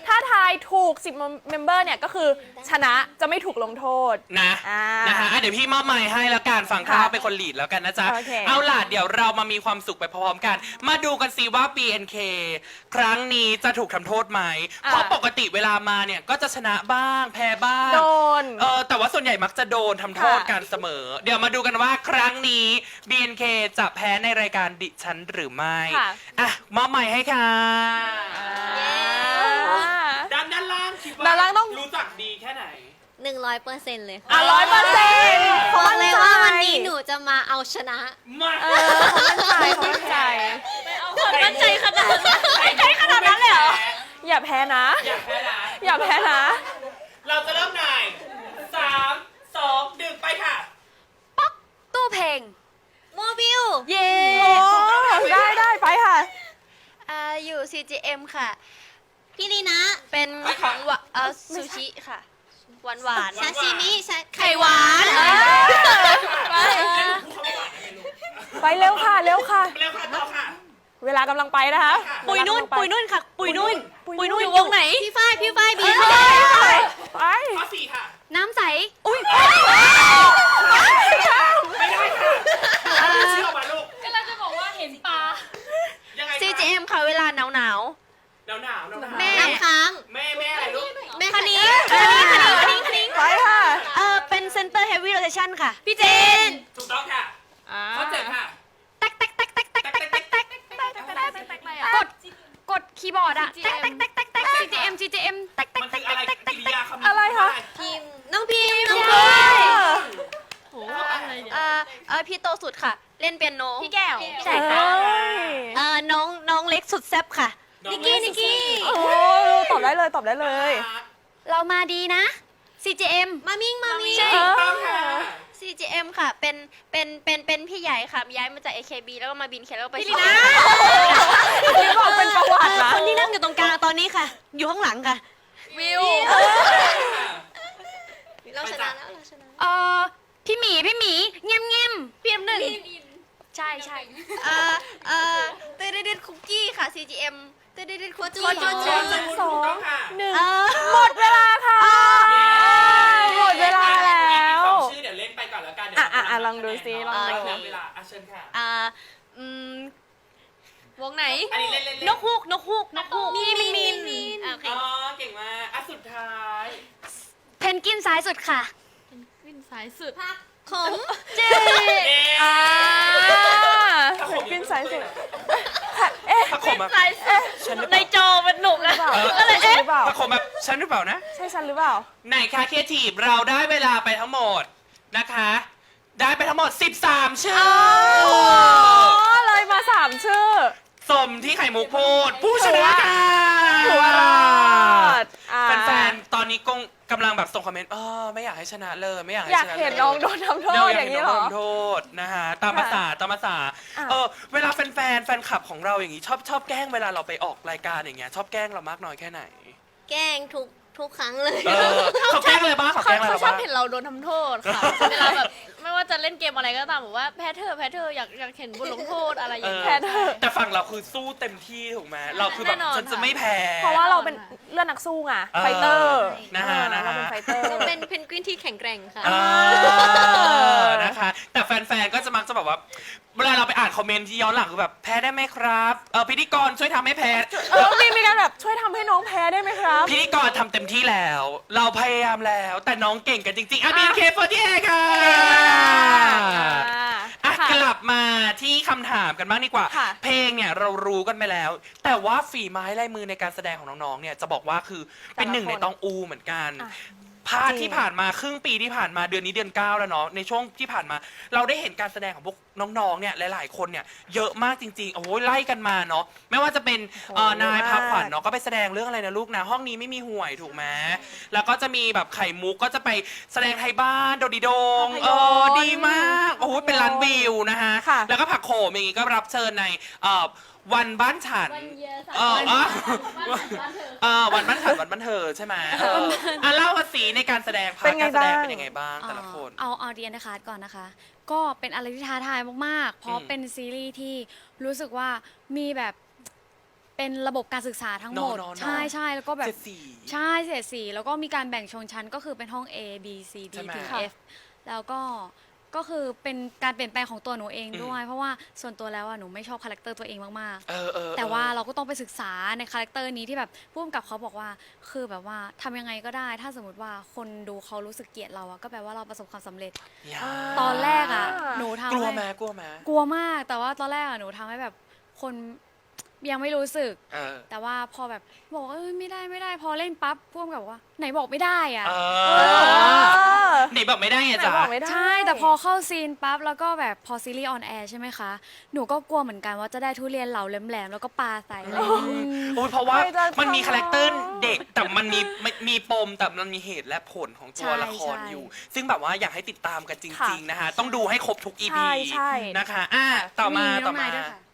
Speaker 2: ถ้าทายถูก 10เมมเบอร์เนี่ยก็คือชนะจะไม่ถูกลงโทษ
Speaker 1: นะ
Speaker 2: อ่า
Speaker 1: นะคะอะเดี๋ยวพี่มอบไมค์ให้แล้วกันฝั่งข้าว
Speaker 2: ค่ะ
Speaker 1: เป็นคนลีดแล้วกันนะจ๊ะ
Speaker 2: โอเค
Speaker 1: เอาล่ะเดี๋ยวเรามามีความสุขไปพร้อมๆกัน มาดูกันสิว่า BNK ครั้งนี้จะถูกทำโทษไหม เพราะปกติเวลามาเนี่ยก็จะชนะบ้างแพ้บ้าง
Speaker 2: โดน
Speaker 1: เออแต่ว่าส่วนใหญ่มักจะโดนทำโทษกันเสมอ เดี๋ยวมาดูกันว่าครั้งนี้ BNK จะแพ้ในรายการดิฉันหรือไม่
Speaker 2: ค่ะ
Speaker 1: อะมอบไมค์ให้ค่ะ
Speaker 2: อ่า
Speaker 1: ด้านด้านล่างคิดว่า
Speaker 2: ด้านล่างต้อง
Speaker 1: รู้จักดีแค่ไหน
Speaker 3: 100เปอร์เซ็นต์เลยค่ะ
Speaker 2: อะร้อยเปอร์เซ็นต์
Speaker 3: บอกเลยว่าวันนี้หนูจะมาเอาชนะ
Speaker 1: มา
Speaker 2: เออเขามั่นใจเขามั่นใจ
Speaker 6: คนมั่นใจขนาดนั้น
Speaker 1: ใจขนาดนั้นเลยเหรอ
Speaker 2: อย่าแพ้นะ
Speaker 1: อยากแพ้นะ
Speaker 2: อย่าแพ้นะ
Speaker 1: เราจะเริ่มไหนสามสองหนึ่งไปค่ะ
Speaker 3: ตู้เพลง โมบิล
Speaker 2: เย้ได้ได้ไปค่ะ
Speaker 4: อ่าอยู่ CGM ค่ะ
Speaker 3: พี่ลีนะ
Speaker 4: เป็นของหวานเอ่อซูชิค่ะ หวานหวานๆ
Speaker 3: ชาชิมิชา
Speaker 4: ไข่หวาน
Speaker 2: เออไปเร็วค่ะ เร็วค่ะ
Speaker 1: เร็วค่ะต่อค่ะ
Speaker 2: เวลากำลังไปนะคะ
Speaker 6: ปุยนุ่น
Speaker 2: เวลากำลังไป
Speaker 6: ปุยนุ่นค่ะ ปุยนุ่น
Speaker 2: ปุย
Speaker 6: ปุย
Speaker 2: นุ่
Speaker 6: นุ่
Speaker 2: น
Speaker 6: นอยู่วงไหน
Speaker 3: พี่ฝ้ายพี่ฝ้ายบี
Speaker 2: ไปไปไป
Speaker 1: ข้อสี่ค่ะ
Speaker 3: น้ำใส
Speaker 2: อุ้ย
Speaker 1: ไม่ได้ค่ะเชื่อมาลูก
Speaker 6: ก็เราจะบอกว่าเห็นปลา
Speaker 1: ยังไง
Speaker 4: ซี CGM ค่ะเวลาหนาวหนาว
Speaker 1: หนาวหนาวหนาวหนาว
Speaker 3: แม่ น้ำค้าง
Speaker 1: แม่แม่อะไรลูก
Speaker 3: แม่
Speaker 4: คันนี้
Speaker 3: เอ้ย
Speaker 4: เตอร์เฮฟวี่โรเทชันค่ะ พี่เจน
Speaker 1: ถูกต้องค่ะข้อเจ็ดค่ะ
Speaker 4: แต๊กแต๊กแต๊กแต๊กแต๊กแต๊กแต๊กแต๊กกดกดคีย์บอร์ดอะแต๊กแต๊กแต๊กแต๊กแต๊ก CGM CGM แต๊กแต๊ก
Speaker 1: มันคืออะไรกิริยาคำ
Speaker 2: อะไรคะ
Speaker 3: พิมพ์น้องพิมพ์น้อง
Speaker 2: เอ
Speaker 3: พิมพ์
Speaker 2: อ
Speaker 6: อะไรเนี่ย
Speaker 4: เอ่อเออพี่โตสุดค่ะ เล่นเปียโนพี่แก้วใช่
Speaker 2: เอ้
Speaker 4: ค่ะ
Speaker 2: ย
Speaker 4: เอ่อน้องน้องเล็กสุดแซ่บค่ะ
Speaker 1: นิกกี้นิกกี้
Speaker 2: โอ้ตอบได้เลยตอบได้เลย
Speaker 4: เรามาดีนะ
Speaker 3: CJM มามิงมามิง
Speaker 4: ใช่
Speaker 1: ต้องค่ะ
Speaker 4: CGM ค่ะ เป็น เป็น เป็น เป็นพี่ใหญ่ค่ะ ย้ายมาจาก AKB แล้วก็มาบินเคแล้วก็ไป
Speaker 3: พี่ลีน่า
Speaker 2: นี่บอกเป็นประวัตินะ
Speaker 3: คนที่นั่งอยู่ตรงกลางตอนนี้ค่ะ อยู่ข้างหลังค่ะ
Speaker 2: วิว
Speaker 3: เราชนะแล้วเราชนะ
Speaker 5: เออพี่หมีพี่หมีเงียบเงียบ
Speaker 4: พีเอ็มหนึ่งใช่ใช่เอ่อเอ่อเตยเด็ดคุกกี้ค่ะ CGM เตยเด็ดคุกกี้
Speaker 3: โคจูโคจู
Speaker 2: สอง
Speaker 1: ต้องค่ะ
Speaker 2: หนึ่ง
Speaker 3: เออ
Speaker 2: หมดเวลาค่ะหมดเวลาแล้ว
Speaker 1: สองชื่ อเดี๋ยวเล่นไปก่อนแล้วกันเดี๋ยว
Speaker 2: อะอะอะลองดูซิลองดู
Speaker 1: เาเวลาอะเชิญค่ะ
Speaker 4: อ่าอืมวงไหน
Speaker 1: อันนี้เล่นเล่นเล่น
Speaker 4: นกฮูกนกฮูกนกฮูก
Speaker 3: มีนมีนมีน
Speaker 4: อะโอเค
Speaker 1: อ๋อเก่งมากอะสุดท้าย
Speaker 5: เพนกินซ้ายสุดค่ะ
Speaker 4: วิ่งสายสุด
Speaker 3: ขม
Speaker 1: เย้
Speaker 2: อ่า
Speaker 1: ถ้าผม
Speaker 2: เป็นสายสุด เอ๊ะ
Speaker 1: ถ้าผมแบบ
Speaker 4: สายสุด
Speaker 1: ฉันหรือเป
Speaker 4: ใน
Speaker 1: ล่า
Speaker 4: จอมันหนุก
Speaker 2: หรื
Speaker 4: อะ
Speaker 2: อเปล่า
Speaker 1: เออ
Speaker 2: ก็เลยเอ๊ะหรือเปล่า
Speaker 1: ถ้าผมแบบฉันหรือเปล่านะ
Speaker 2: ใช่ฉันหรือเปล่า
Speaker 1: ไหนคะเคทีฟเราได้เวลาไปทั้งหมด นะคะ ได้ไปทั้งหมด 13 ชื่อ
Speaker 2: อ๋อเลยมาสามชื่อ
Speaker 1: สมที่ไข่มุกพูด ผู้ชนะค่ะ
Speaker 2: ถือว่ารอดอ่า
Speaker 1: แฟนๆ ตอนนี้กงกำลังแบบส่งคอมเมนต์เออไม่อยากให้ชนะเลย ไม่อยากให้
Speaker 2: อยาก
Speaker 1: ชนะ
Speaker 2: เห็น
Speaker 1: ลย
Speaker 2: น้องโดนทำโท
Speaker 1: เดี๋ยว
Speaker 2: ษ
Speaker 1: อาก
Speaker 2: อย่าง
Speaker 1: เห็น
Speaker 2: นี้
Speaker 1: น้
Speaker 2: เหร
Speaker 1: อง
Speaker 2: อ
Speaker 1: โดนโทษนะฮะ ตามภาษาตามภาษา
Speaker 2: อะ
Speaker 1: เออเวลาแฟนๆ แฟนคลับของเราอย่างนี้ ชอบชอบแกล้งเวลาเราไปออกรายการอย่างเงี้ยชอบแกล้งเรามากน้อยแค่ไหน
Speaker 3: แกล้งทุก ทุกครั้งเลย
Speaker 1: เออเขาแกล้งอะไรบ้างเขา
Speaker 4: เขา
Speaker 1: แกล้งอะไร
Speaker 4: เขา
Speaker 1: เรา
Speaker 4: ชอบ
Speaker 1: บ้าง
Speaker 4: เห็นเราโดนทำโทษค่ะ เวลาแบบไม่ว่าจะเล่นเกมอะไรก็ตามบอกว่าแพ้เธอะแพ้เธอะอยากอยากเห็นบทลงโทษอะไรอย่าง
Speaker 1: เออ
Speaker 4: เงี้ย
Speaker 2: แพ้เถอะ
Speaker 1: แต่ฝั่งเราคือสู้เต็มที่ถูกไหมเราคือแบบ
Speaker 4: แน่นอน
Speaker 1: ฉันจะ
Speaker 4: ค่ะ
Speaker 1: ไม่แพ้
Speaker 2: เพราะว่าเราเป็นเลือดนักสู้ไง
Speaker 1: เออ
Speaker 2: ไฟเตอร์
Speaker 1: นะฮะ
Speaker 2: เออ
Speaker 1: นะฮะ
Speaker 2: เราเป็นไฟเตอร์
Speaker 3: เราเป็นเพนกวินที่แข็งแกร่งค่ะ
Speaker 1: เออนะคะ แต่แฟนๆ ก็จะมักจะแบบว่า เวลาเราไปอ่านคอมเมนต์ที่ย้อนหลังคือแบบแพ้ได้ไหมครับเออพิธีกรช่วยทำให้แพ้
Speaker 2: เออมีมีการแบบช่วยทำให้น้องแพ้ได้ไหมครับ
Speaker 1: พิธีกรทำเต็มที่แล้ว เราพยายามแล้ว แต่น้องเก่งกันจริงๆอะบีเคฟอร์ที่เอค่ะอะ
Speaker 2: ค่ะ
Speaker 1: กลับมาที่คำถามกันบ้างดีกว่า
Speaker 2: ค่ะ
Speaker 1: เพลงเนี่ยเรารู้กันไปแล้ว แต่ว่าฝีไม้ลายมือในการแสดงของน้องๆเนี่ยจะบอกว่าคือเป็นหนึ่งในตองอูเหมือนกัน
Speaker 2: อะ
Speaker 1: พาร์ท
Speaker 2: จริง
Speaker 1: ที่ผ่านมาครึ่งปีที่ผ่านมาเดือนนี้เดือนเก้าแล้วเนาะในช่วงที่ผ่านมา เราได้เห็นการแสดงของพวกน้องๆเนี่ยหลายๆคนเนี่ยเยอะมากจริงๆโอ้โหไล่กันมาเนาะไม่ว่าจะเป็นเอ่อ
Speaker 2: โอ้โห
Speaker 1: นาย
Speaker 2: เยอะมาก
Speaker 1: พาขวัญเนาะก็ไปแสดงเรื่องอะไรนะลูกนะห้องนี้ไม่มีห่วยถูกไหมแล้วก็จะมีแบบไข่มุกก็จะไปแสดงไทยบ้านโดดีโดงเออดีมากโอ้โหเป็นล้านวิวนะฮะ
Speaker 2: ค่ะ
Speaker 1: แล้วก็ผักโขมอย่างงี้ก็รับเชิญในเอ่อ วันบ้านฉันเออเออเออวันบ้านฉันวันบ้านเธอใช่ไหมเอออะเล่าภาษีในการแสดงพาร์ท
Speaker 2: เป็นไง
Speaker 1: การแสดง
Speaker 2: บ้าง
Speaker 1: เป็นยังไงบ้างแต่ละคน
Speaker 5: เอาเอาเดียนนะคะก่อนนะคะ ก็เป็นอะไรที่ท้าทายมาก ๆ เพราะ
Speaker 1: อืม
Speaker 5: เป็นซีรีส์ที่รู้สึกว่ามีแบบเป็นระบบการศึกษาทั้งหมด
Speaker 1: เนอะเนอะเนอะ
Speaker 5: ใช่ใช่แล้วก็แบบ
Speaker 1: เจ็ดสี่
Speaker 5: ใช่เศษสีแล้วก็มีการแบ่งชนชั้นก็คือเป็นห้อง A B C D
Speaker 1: ใช่ไหม
Speaker 5: ถึง
Speaker 2: ค่ะ
Speaker 5: F แล้วก็ ก็คือเป็นการเปลี่ยนแปลงของตัวหนูเอง
Speaker 1: อืม
Speaker 5: ด้วย เพราะว่าส่วนตัวแล้วอะหนูไม่ชอบคาแรคเตอร์ตัวเองมาก
Speaker 1: เออเออ
Speaker 5: ๆ แต่ว่าเราก็ต้องไปศึกษาในคาแรคเตอร์นี้ที่แบบผู้กำกับเขาบอกว่าคือแบบว่าทำยังไงก็ได้ ถ้าสมมติว่าคนดูเขารู้สึกเกลียดเราอะก็แปลว่าเราประสบความสำเร็จ
Speaker 1: อย่า
Speaker 5: ตอนแรกอะหนูทำ
Speaker 1: กลัว
Speaker 5: ให้
Speaker 1: ไหมกลัวไหม
Speaker 5: กลัวมากแต่ว่าตอนแรกอะหนูทำให้แบบคน ยังไม่รู้สึก
Speaker 1: เออ
Speaker 5: แต่ว่าพอแบบบอกว่าเอ้ยไม่ได้ไม่ได้พอเล่นปั๊บพ่วงกับว่า ไหนบอกไม่ได้อะ
Speaker 1: เอ
Speaker 2: เอ
Speaker 1: อ
Speaker 2: อ
Speaker 1: ไหนบอกไม่ได้ไง
Speaker 2: ไหน
Speaker 1: จ๊ะ
Speaker 2: บอกไม่ได้
Speaker 5: ใช่แต่พอเข้าซีนปั๊บแล้วก็แบบพอซีรีส์ออนแอร์ใช่ไหมคะ หนูก็กลัวเหมือนกันว่าจะได้ทุเรียนเหลาแหลมๆแล้วก็ปลาใส่อะไรอย่างงี้
Speaker 1: โอ้ยเพราะว่า
Speaker 2: ไม่ได้
Speaker 1: มันมี
Speaker 2: ทำ
Speaker 1: คาแรคเตอร์เด็กแต่มันมีมีมีปมแต่มันมีเหตุและผลของตัว
Speaker 5: ใช่
Speaker 1: ละคร
Speaker 5: ใช่
Speaker 1: อยู่ ซึ่งแบบว่าอยากให้ติดตามกันจ
Speaker 2: ค่ะ
Speaker 1: ริง ๆ นะคะ ต้องดูให้ครบทุก EP
Speaker 2: ใช่ใช่
Speaker 1: นะคะอะต่อมา
Speaker 5: น้
Speaker 1: ต่
Speaker 5: อ
Speaker 1: องมานา
Speaker 5: ยด้วยค่ะ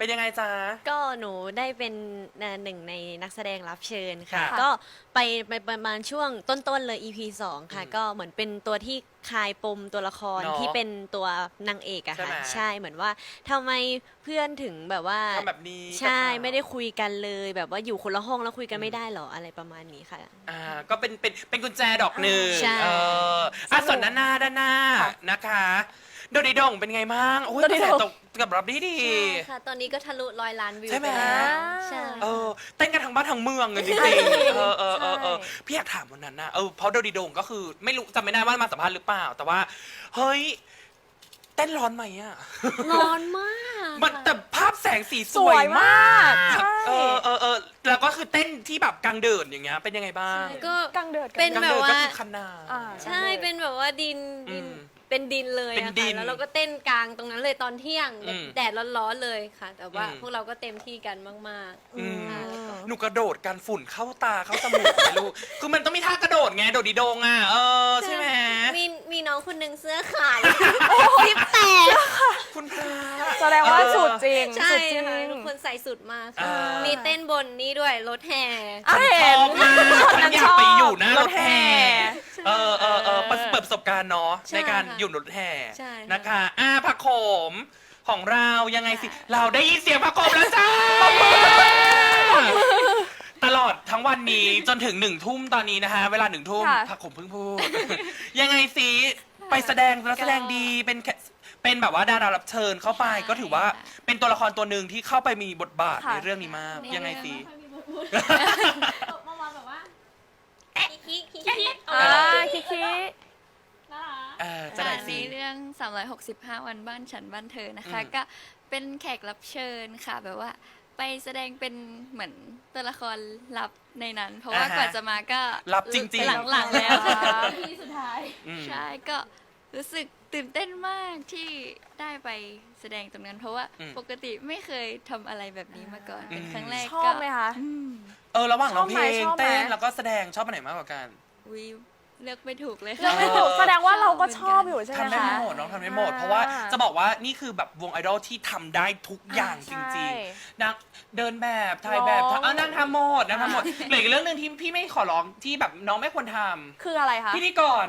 Speaker 1: เป็นยังไงจ๊ะ
Speaker 6: ก็หนูได้เป็นเอ่อหนึ่งในนักแสดงรับเชิญค่ะ
Speaker 1: ค่ะ
Speaker 6: ก็ไปไปประมาณช่วงต้นๆเลย EP 2 ค่ะ
Speaker 1: อืม
Speaker 6: ก็เหมือนเป็นตัวที่คลายปมตัวละคร
Speaker 1: เนอะ
Speaker 6: ที่เป็นตัวนางเอกอะ
Speaker 1: ใช่
Speaker 6: ค่ะ
Speaker 1: ไหม
Speaker 6: ใช่เหมือนว่าทำไมเพื่อนถึงแบบว่า
Speaker 1: ทำแบบนี้
Speaker 6: ใช่
Speaker 1: กับเรา
Speaker 6: ไม่ได้คุยกันเลย แบบว่าอยู่คนละห้องแล้วคุยกันไม่ได้หรออะไรประมาณนี้ค่ะ
Speaker 1: อ่าก็เป็นเป็นเป็นกุญแจดอกหนึ่ง
Speaker 6: ใช่
Speaker 1: เอออะส่วนด้านหน้าด้านหน้านะคะ โดดิดงเป็นไงบ้างโอ้ย
Speaker 2: โด
Speaker 1: ก
Speaker 2: ดิ
Speaker 1: ระ
Speaker 2: ด
Speaker 1: แส
Speaker 2: ง
Speaker 1: ตกกับรับดีดี
Speaker 3: ใช่ค่ะ ตอนนี้ก็ทะลุร้อยล้านวิว
Speaker 1: ใช่ไหม
Speaker 3: ปแล้วใช่
Speaker 1: เออเต้นกันทั้งบ้านทั้งเมืองเลยจริง
Speaker 2: ใช่
Speaker 1: ๆเออเออเออเออ
Speaker 2: ใช่
Speaker 1: พี่อยากถามวันนั้นนะเออเพราะโดดิดงก็คือไม่รู้จำไม่ได้ว่ามาสัมภาษณ์หรือเปล่า แต่ว่า เฮ้ย เต้นร้อนไหมอะ
Speaker 3: ร้อนมาก
Speaker 1: มันแต่ภาพแสงสีส
Speaker 2: ส
Speaker 1: ว
Speaker 2: วยย
Speaker 1: มามา
Speaker 2: กกใช่
Speaker 1: เออเออเออแล้วก็คือเต้นที่แบบกลางเดินอย่างเงี้ยเป็นยังไงบ้าง
Speaker 3: ก็
Speaker 2: กังเดือดกั
Speaker 3: เป็น
Speaker 1: กลาง
Speaker 3: แบบ
Speaker 1: เดินก็
Speaker 3: ว่า
Speaker 1: คือคันนา
Speaker 2: อ่า
Speaker 3: ใช่ เป็นแบบว่าดิน
Speaker 1: อื
Speaker 3: ดิน
Speaker 1: ม
Speaker 3: เป็นดินเลย
Speaker 1: เป็น
Speaker 3: อะ
Speaker 1: ดิ
Speaker 3: ค่ะ
Speaker 1: น
Speaker 3: แล้วเราก็เต้นกลางตรงนั้นเลยตอนเที่ยง
Speaker 1: อืม
Speaker 3: แดดร้อนๆเลยค่ะ แต่ว่า
Speaker 1: อืม
Speaker 3: พวกเราก็เต็มที่กันมาก
Speaker 1: อืม
Speaker 3: ค่ะ
Speaker 1: หนูกระโดดกันฝุ่นเข้าตาเข้าจมูกไม่รู้ คือมันต้องมีท่ากระโดดไงโดดดีโดงอะเออใช่ไหม
Speaker 3: มีมีน้องคนหนึ่งเสื้อขาดซิปแตก
Speaker 1: คุณพระ
Speaker 2: แสดงว่าสุดจริง
Speaker 3: ใช่
Speaker 2: สุดจริง
Speaker 3: ค่ะทุกคนใส่สุดมากค่ะ
Speaker 1: อ่ามี
Speaker 3: มีเต้นบนนี้ด้วยรถแห่
Speaker 2: อะ
Speaker 1: ฉัน
Speaker 2: เห็
Speaker 1: ช
Speaker 2: น
Speaker 1: อบมากฉันอยากไปอยู่หน้ารถแห่
Speaker 2: รถแห่
Speaker 1: เออเออเออประเปิดประสบการณ์เนาะ
Speaker 3: ใช่
Speaker 1: ในการ
Speaker 3: ค่ะ
Speaker 1: อยู่รถแห่
Speaker 3: ใช่ค่ะ
Speaker 1: นะคะอ่าผักโขมของเรายังไงสิ เราได้ยินเสียงผักโขมแล้วจ้าตลอดทั้งวันนี้จนถึงหนึ่งทุ่มตอนนี้นะคะเวลาหนึ่งทุ่ม
Speaker 2: ค่ะ
Speaker 1: ผักโขมเพิ่งพูด ยังไงสิไปแสดงแล้วแสดงดีเป็นแค่เป็นแบบว่าดารารับเชิญเข้าไปก็ถือว่าเป็นตัวละครตัวหนึ่งที่เข้าไปมีบทบาท
Speaker 2: ค่ะ
Speaker 1: ในเรื่องนี้มาก ยังไงสิ
Speaker 3: คิ คิคิคิ
Speaker 2: อ่าคิคิ
Speaker 1: เออจะไหน
Speaker 5: ใน
Speaker 1: สิ
Speaker 5: เรื่อง 365 วันบ้านฉันบ้านเธอนะคะ
Speaker 1: อืม
Speaker 5: ก็เป็นแขกรับเชิญค่ะ แบบว่า ไปแสดงเป็นเหมือนตัวละครลับในนั้น เพราะว่า
Speaker 1: อ่าฮะ
Speaker 5: ก่อนจะมาก็
Speaker 1: ลับจริงๆ
Speaker 5: หลังๆแล้วค่ะ
Speaker 1: อืม
Speaker 5: ใช่ก็รู้สึกตื่นเต้นมากที่ได้ไปแสดงตรงนั้น เพราะว่า
Speaker 1: อืม
Speaker 5: ปกติไม่เคยทำอะไรแบบนี้มาก่อน
Speaker 1: อืม
Speaker 5: เป็นครั้งแรก
Speaker 2: ชอบ
Speaker 5: ก็
Speaker 2: ไหมคะ
Speaker 5: อืม
Speaker 1: เออระหว่างร้องเพล
Speaker 2: ชอบ
Speaker 1: ง
Speaker 2: ไหมชอบไหม
Speaker 1: เต้นแล้วก็แสดงชอบอันไหนมากกว่ากัน
Speaker 5: วิ เลือกไม่ถูกเลย
Speaker 2: เรื่อง
Speaker 5: ค่ะ
Speaker 2: ไม่ถูกแสดงว่าเราก็ชอบอยู่ใช่ไหม
Speaker 1: ทำได้
Speaker 2: คะ
Speaker 1: หมดน้องทำได้หมด
Speaker 2: อ่า
Speaker 1: เพราะว่าจะบอกว่านี่คือแบบวงไอดอลที่ทำได้ทุกอย่างจ
Speaker 2: ใช่
Speaker 1: ริงๆนักเดินแบบถ่ายแบบ
Speaker 2: ร้อง
Speaker 1: เออนั่งทำหมดนั่งทำหมดเหลืออีกเรื่องหนึ่งที่พี่ไม่ขอร้องที่แบบน้องไม่ควรท
Speaker 2: คืออะไรคะำ
Speaker 1: พี่นี่ก่อน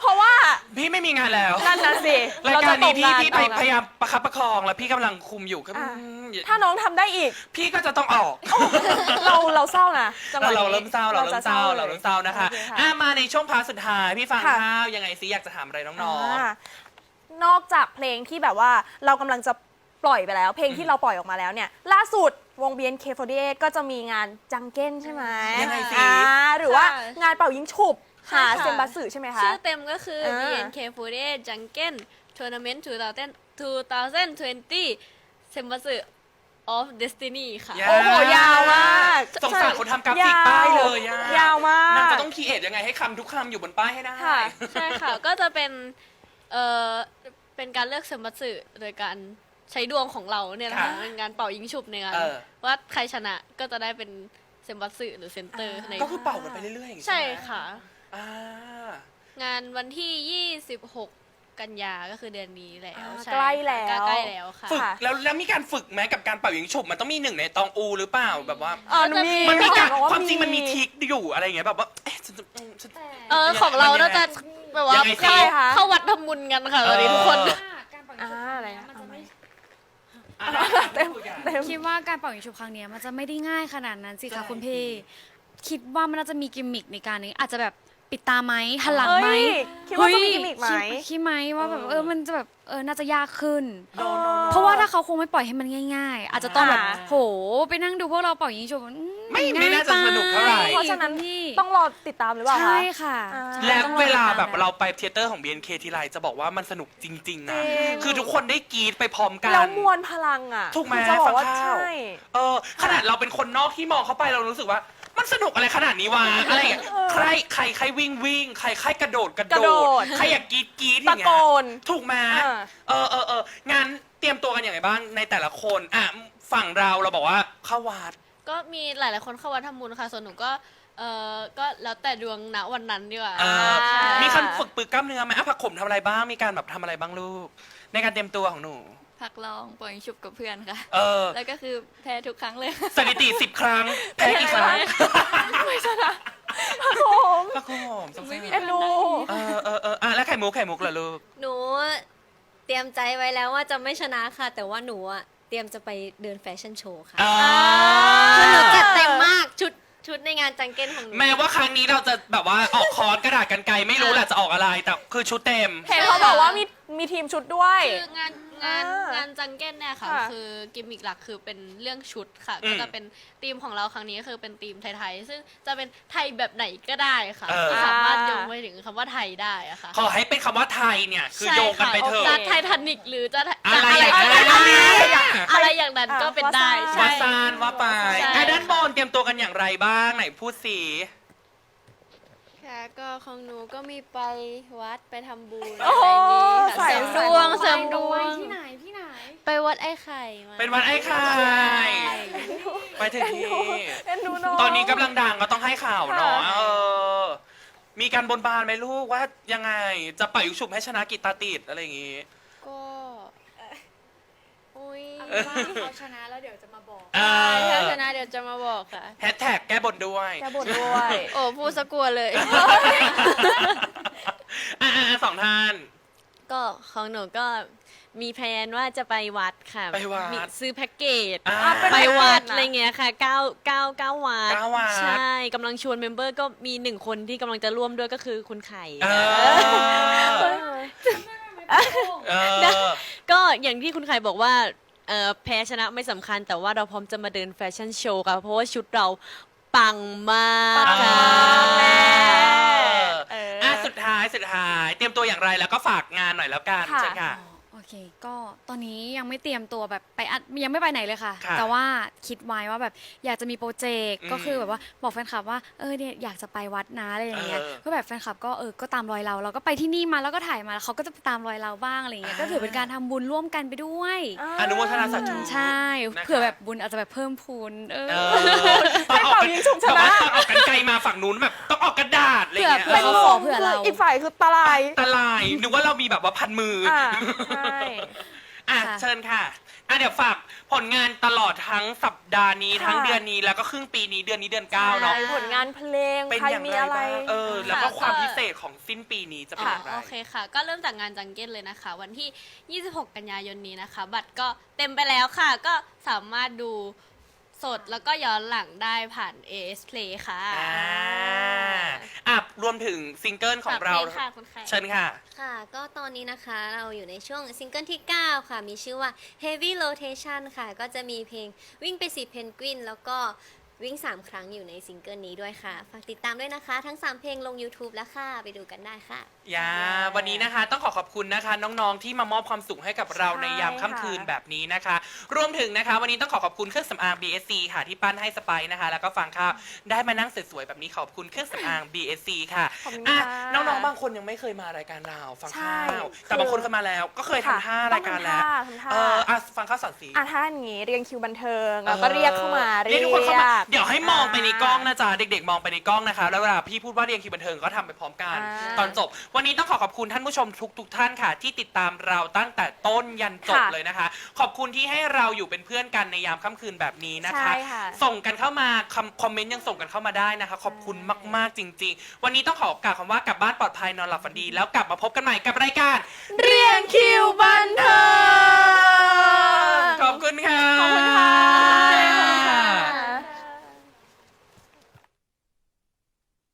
Speaker 2: เพราะว่า
Speaker 1: พี่ไม่มีงานแล้ว
Speaker 2: นั่นน่ะสิ
Speaker 1: รายการนี้พี่
Speaker 2: เจะต
Speaker 1: พี่
Speaker 2: ง
Speaker 1: ไป
Speaker 2: นเอนะ
Speaker 1: พยายามประคับประคองแล้วพี่กำลังคุมอยู่ก็
Speaker 2: อ่า
Speaker 1: อืม
Speaker 2: ถ้าน้องทำได้อีก
Speaker 1: พี่ก็จะต้องออก
Speaker 2: เราเราเศร้านะจังหวะ
Speaker 1: เรา
Speaker 2: นี้
Speaker 1: เริ่มเศร้าเราเริ่มเศร้า
Speaker 2: จะ
Speaker 1: เราเริ่มเศร้านะคะ
Speaker 2: โอเอะ
Speaker 1: มาในช่วงพาร์ทสุดท้ายพี่ฟัง
Speaker 2: ค่ะ
Speaker 1: ข้าวยังไงสิอยากจะถามอะไรน้อง
Speaker 2: อ่านอกจากเพลงที่แบบว่าเรากำลังจะปล่อยไปแล้ว เพลงที่เราปล่อยออกมาแล้วเนี่ย ล่าสุดวง BNK48 ก็จะมีงานจังเก้นใช่ไหม
Speaker 1: ยังไงสิ
Speaker 2: อ่าหรือว่า
Speaker 3: ค่ะ
Speaker 2: งานเป่ายิงฉุบ
Speaker 3: ใช่
Speaker 2: หา
Speaker 3: ค่ะ
Speaker 2: เซมบัสสึใช่ไหมคะ
Speaker 3: ชื่อเต็มก็คือ
Speaker 2: อ่า
Speaker 3: BNK48 Jungle Tournament 2000 2020 s e m b a s u of Destiny ค่ะ
Speaker 1: ยา
Speaker 2: โอ้โหยาวมาก
Speaker 1: สงสารคนทำกราฟิกป้ายเลยอะ
Speaker 2: ยาวมาก
Speaker 1: นางจะต้องคีเอทยังไงให้คำทุกคำอยู่บนป้ายให้ได้
Speaker 2: ค่ะ
Speaker 3: ใช่ค่ะ ก็จะเป็น เอ่อเป็นการเลือกเซมบัสสึโดยการใช้ดวงของเราเนี่ยนะคะ
Speaker 1: ค่ะ
Speaker 3: เป็นการเป่ายิงฉุบในงาน
Speaker 1: เออ
Speaker 3: ว่าใครชนะก็จะได้เป็นเซมบัสสึหรือเซนเตอร์ใน
Speaker 1: ก็คือเป่ากันไปเรื่อยๆอย่างนี้
Speaker 3: ใช่
Speaker 1: ไหม
Speaker 3: ค่ะ
Speaker 1: อ่า
Speaker 3: งานวันที่ 26 กันยาก็คือเดือนนี้แล้ว
Speaker 2: อ่า
Speaker 3: ช่
Speaker 2: ใกล้แล้ว
Speaker 3: ค่ะใกล้แล้วค่ะ
Speaker 1: ฝึก
Speaker 2: ค่ะ
Speaker 1: แล้วแล้วมีการฝึกไหมกับการเป่ายิงฉุบมันต้องมีหนึ่งในตองอูหรือเปล่าแบบว่า
Speaker 2: เออหนูมี
Speaker 1: มันมีการ
Speaker 2: บอก
Speaker 1: ความจริงมันมีทริคอยู่อะไรอย่างเงี้ยแบบว่าเอ๊ะฉันจะฉัน
Speaker 3: เออของเราน่าจะแบบว่า
Speaker 1: ยังไงสิ
Speaker 3: เข้าเข้าวัดทำบุญกันค่ะตอนนี้ทุกคน
Speaker 1: เออ
Speaker 2: อ่าอะไรนะ
Speaker 1: อะได้ค่ะ
Speaker 2: เต็ม
Speaker 1: คุยกัน
Speaker 2: เต็ม
Speaker 5: คิดว่าการเป่ายิงฉุบครั้งเนี้ยมันจะไม่ได้ง่ายขนาดนั้นสิคะคุณพี่ คิดว่ามันน่าจะมีกิมมิคในการนี้อาจจะแบบ ปิดตาไหมหันหลังไหม
Speaker 2: เฮ้ยคิดว่าจะมี
Speaker 5: เฮ้ย
Speaker 2: กิมมิคไหม
Speaker 5: คิดคิดไหมว่าแบบเออมันจะแบบเออน่าจะยากขึ้น
Speaker 1: โนโนโน
Speaker 5: เพราะว่าถ้าเขาคงไม่ปล่อยให้มันง่าย ๆ อาจจะต้องแบบ
Speaker 2: อ่า
Speaker 5: โหไปนั่งดูพวกเราเป่ายิงฉุบอื
Speaker 1: ไม่ไม่น่าจะ
Speaker 5: ง่ยไป
Speaker 1: สนุกเท่าไหร่
Speaker 2: เพราะฉะนั้น
Speaker 5: พี่
Speaker 2: ต้องรอติดตามหรือเปล่าคะ
Speaker 5: ใช่ค่ะ
Speaker 2: อ่า
Speaker 1: และ
Speaker 5: ต้องรอ
Speaker 1: เวลา
Speaker 5: ติดตม
Speaker 1: แบบ
Speaker 5: นะ
Speaker 1: เราไปเทยเตอร์ของ BNK ทีไรจะบอกว่ามันสนุกจริง ๆ นะ
Speaker 2: จริง
Speaker 1: คือทุกคนได้กรีดไปพร้อมกัน
Speaker 2: แล้วมวลพลังอะ
Speaker 1: ถูกไหม
Speaker 2: คือจะบอกว่า
Speaker 1: ฟังข้าว
Speaker 2: ใช่
Speaker 1: เออขนาดเราเป็นคนนอกที่มองเข้าไปเรารู้สึกว่า มันสนุกอะไรขนาดนี้วะอะไรอย่างเงี้ย
Speaker 2: เออ
Speaker 1: ใครใครใครวิ่งวิ่งใครใครกระโดดกระ
Speaker 2: กระโดด
Speaker 1: ใครอยากกรีดกรีดอ
Speaker 2: ตะ
Speaker 1: ย่างเงี้
Speaker 2: โก
Speaker 1: ย
Speaker 2: น
Speaker 1: ถูกไหม
Speaker 2: อ่า
Speaker 1: เออเออเอองานเตรียมตัวกันอย่างไรบ้างในแต่ละคนอะฝั่งเราเราบอกว่าเข้าวัด
Speaker 3: ก็มีหลาย ๆ คนเข้าวัดทำบุญค่ะ ส่วนหนูก็ เออก็แล้วแต่ดวงณวันนั้นดีกว่า
Speaker 1: เออ
Speaker 3: ใช่
Speaker 1: มีการฝึกปึกกล้ามเนื้อไหมอะผักขมทำอะไรบ้าง มีการแบบทำอะไรบ้างลูก ในการเตรียมตัวของหนู
Speaker 5: พักลองปล่อยยิงฉุบกับเพื่อนค่ะ
Speaker 1: เออ
Speaker 5: แล้วก็คือแพ้ทุกครั้งเลย
Speaker 1: สถิติสิบครั้ง แพ้กี่ครั้ง
Speaker 2: ไม่ชนะพระโคม
Speaker 1: ผักขมสงสาร
Speaker 2: เอ็นดู
Speaker 1: เออเออเอออะแล้วไข่มุกไข่มุกล่ะลูก
Speaker 3: หนูเตรียมใจไว้แล้วว่าจะไม่ชนะค่ะ แต่ว่าหนูอะเตรียมจะไปเดินแฟชั่นโชว์ค่ะ
Speaker 1: อ่า
Speaker 3: คือหนูจัดเต็มมากชุดชุดในงานจังเก้นของหนู
Speaker 1: แม้ว่าครั้งนี้เราจะแบบว่าออกคอนกระดาษกันไกลไม่รู้แหละจะออกอะไร แต่คือชุดเต็ม
Speaker 2: เห็นเขาบอกว่ามีมีทีมชุดด้วย
Speaker 3: คืองาน งาน
Speaker 2: อ่าง
Speaker 3: งานจังเก้นเนี่ยค่ะ
Speaker 2: ค่ะ
Speaker 3: คือกิมมิกหลักคือเป็นเรื่องชุดค่ะ
Speaker 1: อืม
Speaker 3: ก็จะเป็นธีมของเราครั้งนี้ก็คือเป็นธีมไทยๆ ซึ่งจะเป็นไทยแบบไหนก็ได้ค่ะ
Speaker 1: เออ
Speaker 3: สามารถโยงไปถึงคำว่าไทยได้อะค่ะ
Speaker 1: ขอให้เป็นคำว่าไทยเนี่ย คือ
Speaker 3: ใช่
Speaker 1: โยงกันไป
Speaker 3: ค่ะ
Speaker 1: เถอะ
Speaker 3: จะไททานิกหรือจะ
Speaker 1: อะไร
Speaker 3: อะไร
Speaker 1: อย่าง
Speaker 3: อะไร
Speaker 1: นั้น
Speaker 3: อะไรอย่างนั้นก็เป็นได้
Speaker 2: อ่า
Speaker 3: ใช่
Speaker 1: ว่าซานว่าไป
Speaker 3: ใช่
Speaker 1: อะด้านบนเตรียมตัวกันอย่างไรบ้างไหนพูดสิ
Speaker 4: ค่ะค่ะ ก็ของหนูก็มีไปวัดไปทำบุญ
Speaker 2: โอ้
Speaker 4: อะไรอย่างงี้ค่ะ
Speaker 2: ใส่
Speaker 4: เสริมดวง
Speaker 2: ใส่
Speaker 4: เสริมดวง
Speaker 5: ที่ไหนที่ไหน
Speaker 4: ไปวัดไอ้ไข่มา
Speaker 1: เป็นวันไอ้ไข่ไปถึงที่
Speaker 2: เอ็นดูน้อง
Speaker 1: ตอนนี้กำลังดังก็ต้องให้ข่าวเนาะ
Speaker 2: ค่ะ
Speaker 1: เออ มีการบนบานไหมลูกว่ายังไงจะปล่อยยุกฉุบให้ชนะกีตาติดอะไรอย่างงี้
Speaker 4: ก็อุ้ย
Speaker 5: เอาเป็น ว่าเขาชนะแล้วเดี๋ยวจะมาบอก
Speaker 1: เอ
Speaker 4: ถ้า
Speaker 1: อ
Speaker 4: ชนะเดี๋ยวจะมาบอกค่ะ
Speaker 1: แฮชแท็กแก้บนด้วย
Speaker 2: แกบทด้วย
Speaker 4: โอ้พูดสะกลัวเลย
Speaker 1: อะอะอะสองท่าน
Speaker 6: ก็ของหนูก็มีแพลนว่าจะไปวัดค่ะ
Speaker 1: ไปวัด
Speaker 6: มีซื้อแพ็กเกจ
Speaker 1: อ่า
Speaker 2: อะเป็น
Speaker 6: ไปวัด
Speaker 2: แพ็กเกจนะ
Speaker 6: อะไรเงี้ยค่ะเก้าเก้าเก้าวัด
Speaker 1: เก้าวัด
Speaker 6: ใช่กำลังชวนเมมเบอร์ก็มีหนึ่งคนที่กำลังจะร่วมด้วยก็คือคุณไข่
Speaker 1: เออเออ
Speaker 6: ก็อย่างที่คุณไข่บอกว่า เอ่อแพ้ชนะไม่สำคัญ แต่ว่าเราพร้อมจะมาเดินแฟชั่นโชว์ค่ะเพราะว่าชุดเราปังมาก
Speaker 2: ปัง
Speaker 6: ค่ะ
Speaker 2: แม่
Speaker 1: เอออะ สุดท้ายสุดท้าย เตรียมตัวอย่างไรแล้วก็ฝากงานหน่อยแล้วกัน
Speaker 2: ค่ะ
Speaker 1: ใช่ค่ะ
Speaker 5: อ๋อโอ เคก็ตอนนี้ยังไม่เตรียมตัวแบบไปอัดยังไม่ไปไหนเลยค่ะ
Speaker 1: ค่ะ
Speaker 5: แต่ว่าคิดไว้ว่าแบบอยากจะมีโปรเจกต์
Speaker 1: อืม
Speaker 5: ก็คือแบบว่าบอกแฟนคลับว่าเออเนี่ยอยากจะไปวัดนะอะไรอย่างเงี้ย
Speaker 1: เออ
Speaker 5: ก็แบบแฟนคลับก็เออก็ตามรอยเรา เราก็ไปที่นี่มาแล้วก็ถ่ายมาแล้วเขาก็จะไปตามรอยเราบ้างอะไรอย่างเงี้ย
Speaker 1: อ่า
Speaker 5: ก็ถือเป็นการทำบุญร่วมกันไปด้วย
Speaker 1: อนุโมทนาสาธุ
Speaker 5: ใช่
Speaker 1: นะคะ
Speaker 5: เผื่อแบบบุญอาจจะแบบเพิ่มพูนเออ
Speaker 1: เออตอนออกกัน
Speaker 2: ให้เป่ายิงฉุบชนะ
Speaker 1: แต่ว่าตอนออกกันไกลมาฝั่งนู้นแบบต้องออกกระดา เป็
Speaker 2: น
Speaker 5: เขา
Speaker 2: ล
Speaker 5: ขอ
Speaker 2: ม
Speaker 5: เผื่อ
Speaker 2: คือ
Speaker 5: เรา
Speaker 2: อีกฝ่ายคือตะลาย
Speaker 1: ตะลายนึกว่าเรามีแบบว่าพันมืออ
Speaker 2: อ่าใช่
Speaker 1: อะ
Speaker 5: ค่ะ
Speaker 1: เชิญค่ะอะเดี๋ยวฝากผลงานตลอดทั้งสัปดาห์นี้
Speaker 2: ค่ะ
Speaker 1: ทั้งเดือนนี้แล้วก็ครึ่งปีนี้เดือนนี้เดือนเก้าเนาะ
Speaker 2: ใช่ผลงานเพลง
Speaker 1: เป็น
Speaker 2: ใคร
Speaker 1: อย่าง
Speaker 2: มี
Speaker 1: ไร
Speaker 2: อะไร
Speaker 1: บ้างเออ แล้วก็
Speaker 6: ค่ะ
Speaker 1: ความ
Speaker 6: ก็
Speaker 1: พิเศษของสิ้นปีนี้จะเป็นอย่างไร
Speaker 6: โอเคค่ะ ก็เริ่มจากงานจังเก้นเลยนะคะ วันที่ 26 กันยายนนี้นะคะ บัตรก็เต็มไปแล้วค่ะ ก็สามารถดู สดแล้วก็ย้อนหลังได้ผ่าน AS Play ค่ะ
Speaker 1: อ่าอะรวมถึงซิงเกิลของเรา
Speaker 6: ฝกพลค่ะคุณไข่
Speaker 1: เชิญค่ะ
Speaker 3: ค่ะ ก็ตอนนี้นะคะเราอยู่ในช่วงซิงเกิลที่ 9 ค่ะ มีชื่อว่า Heavy Rotation ค่ะ ก็จะมีเพลงวิ่งไปสีเพนกวิน แล้วก็วิ่ง 3 ครั้งอยู่ในซิงเกิลนี้ด้วยค่ะ ฝากติดตามด้วยนะคะ ทั้ง 3 เพลงลง YouTube แล้วค่ะ ไปดูกันได้ค่ะ
Speaker 1: ยาวันนี้นะคะต้องขอขอบคุณนะคะ น้องๆที่มามอบความสุขให้กับเรา
Speaker 2: ใช่
Speaker 1: ในยามค่ำคืนแบบนี้นะคะ รวมถึงนะคะ วันนี้ต้องขอขอบคุณเครื่องสำอาง BSC ค่ะที่ปั้นให้สไปซ์นะคะ แล้วก็ฟังข้าวได้มานั่งสวยๆแบบนี้ขอบคุณเครื่องสำอาง BSC ค่ะ
Speaker 2: ขอบคุณ
Speaker 1: อะ
Speaker 2: ค่ะ
Speaker 1: น้องๆบางคนยังไม่เคยมารายการเราฟัง
Speaker 2: ใช่
Speaker 1: ข้าวแต่บางคนเคยมาแล้ว ก็เคยทำท่ารายการแล้ว
Speaker 2: ทำท่า
Speaker 1: เอออะฟังข้าวสอนสี
Speaker 2: อะถ้าอย่างงี้เรียงคิวบันเทิงแล้วก็เรียกเข้ามา
Speaker 1: เรียกทุกคนเข้ามา เดี๋ยวให้มองไปในกล้องานะจ๊ะ เด็กๆ มองไปในกล้องนะคะ แล้วเวลาพี่พูดว่าเรียงคิวบันเทิงก็ทำไปพร้อมกัน
Speaker 2: อ่า
Speaker 1: ตอนจบวันวันนี้ต้องขอขอบคุณท่านผู้ชมทุกทุกท่านค่ะ ที่ติดตามเราตั้งแต่ต้นยันจบเลยนะคะ ขอบคุณที่ให้เราอยู่เป็นเพื่อนกันในยามค่ำคืนแบบนี้นะคะ
Speaker 2: คะ
Speaker 1: ส่งกันเข้ามาคำคอมเมนต์ยังส่งกันเข้ามาได้นะคะ ขอบคุณมากๆจริง ๆ วันนี้ต้องขอกล่าวคำว่ากลับบ้านปลอดภัยนอนหลับฝันดี แล้วกลับมาพบกันใหม่กับรายการ
Speaker 2: เรียงคิวบันเทิง
Speaker 1: ขอบคุณค่ะ ขอบคุณค่ะ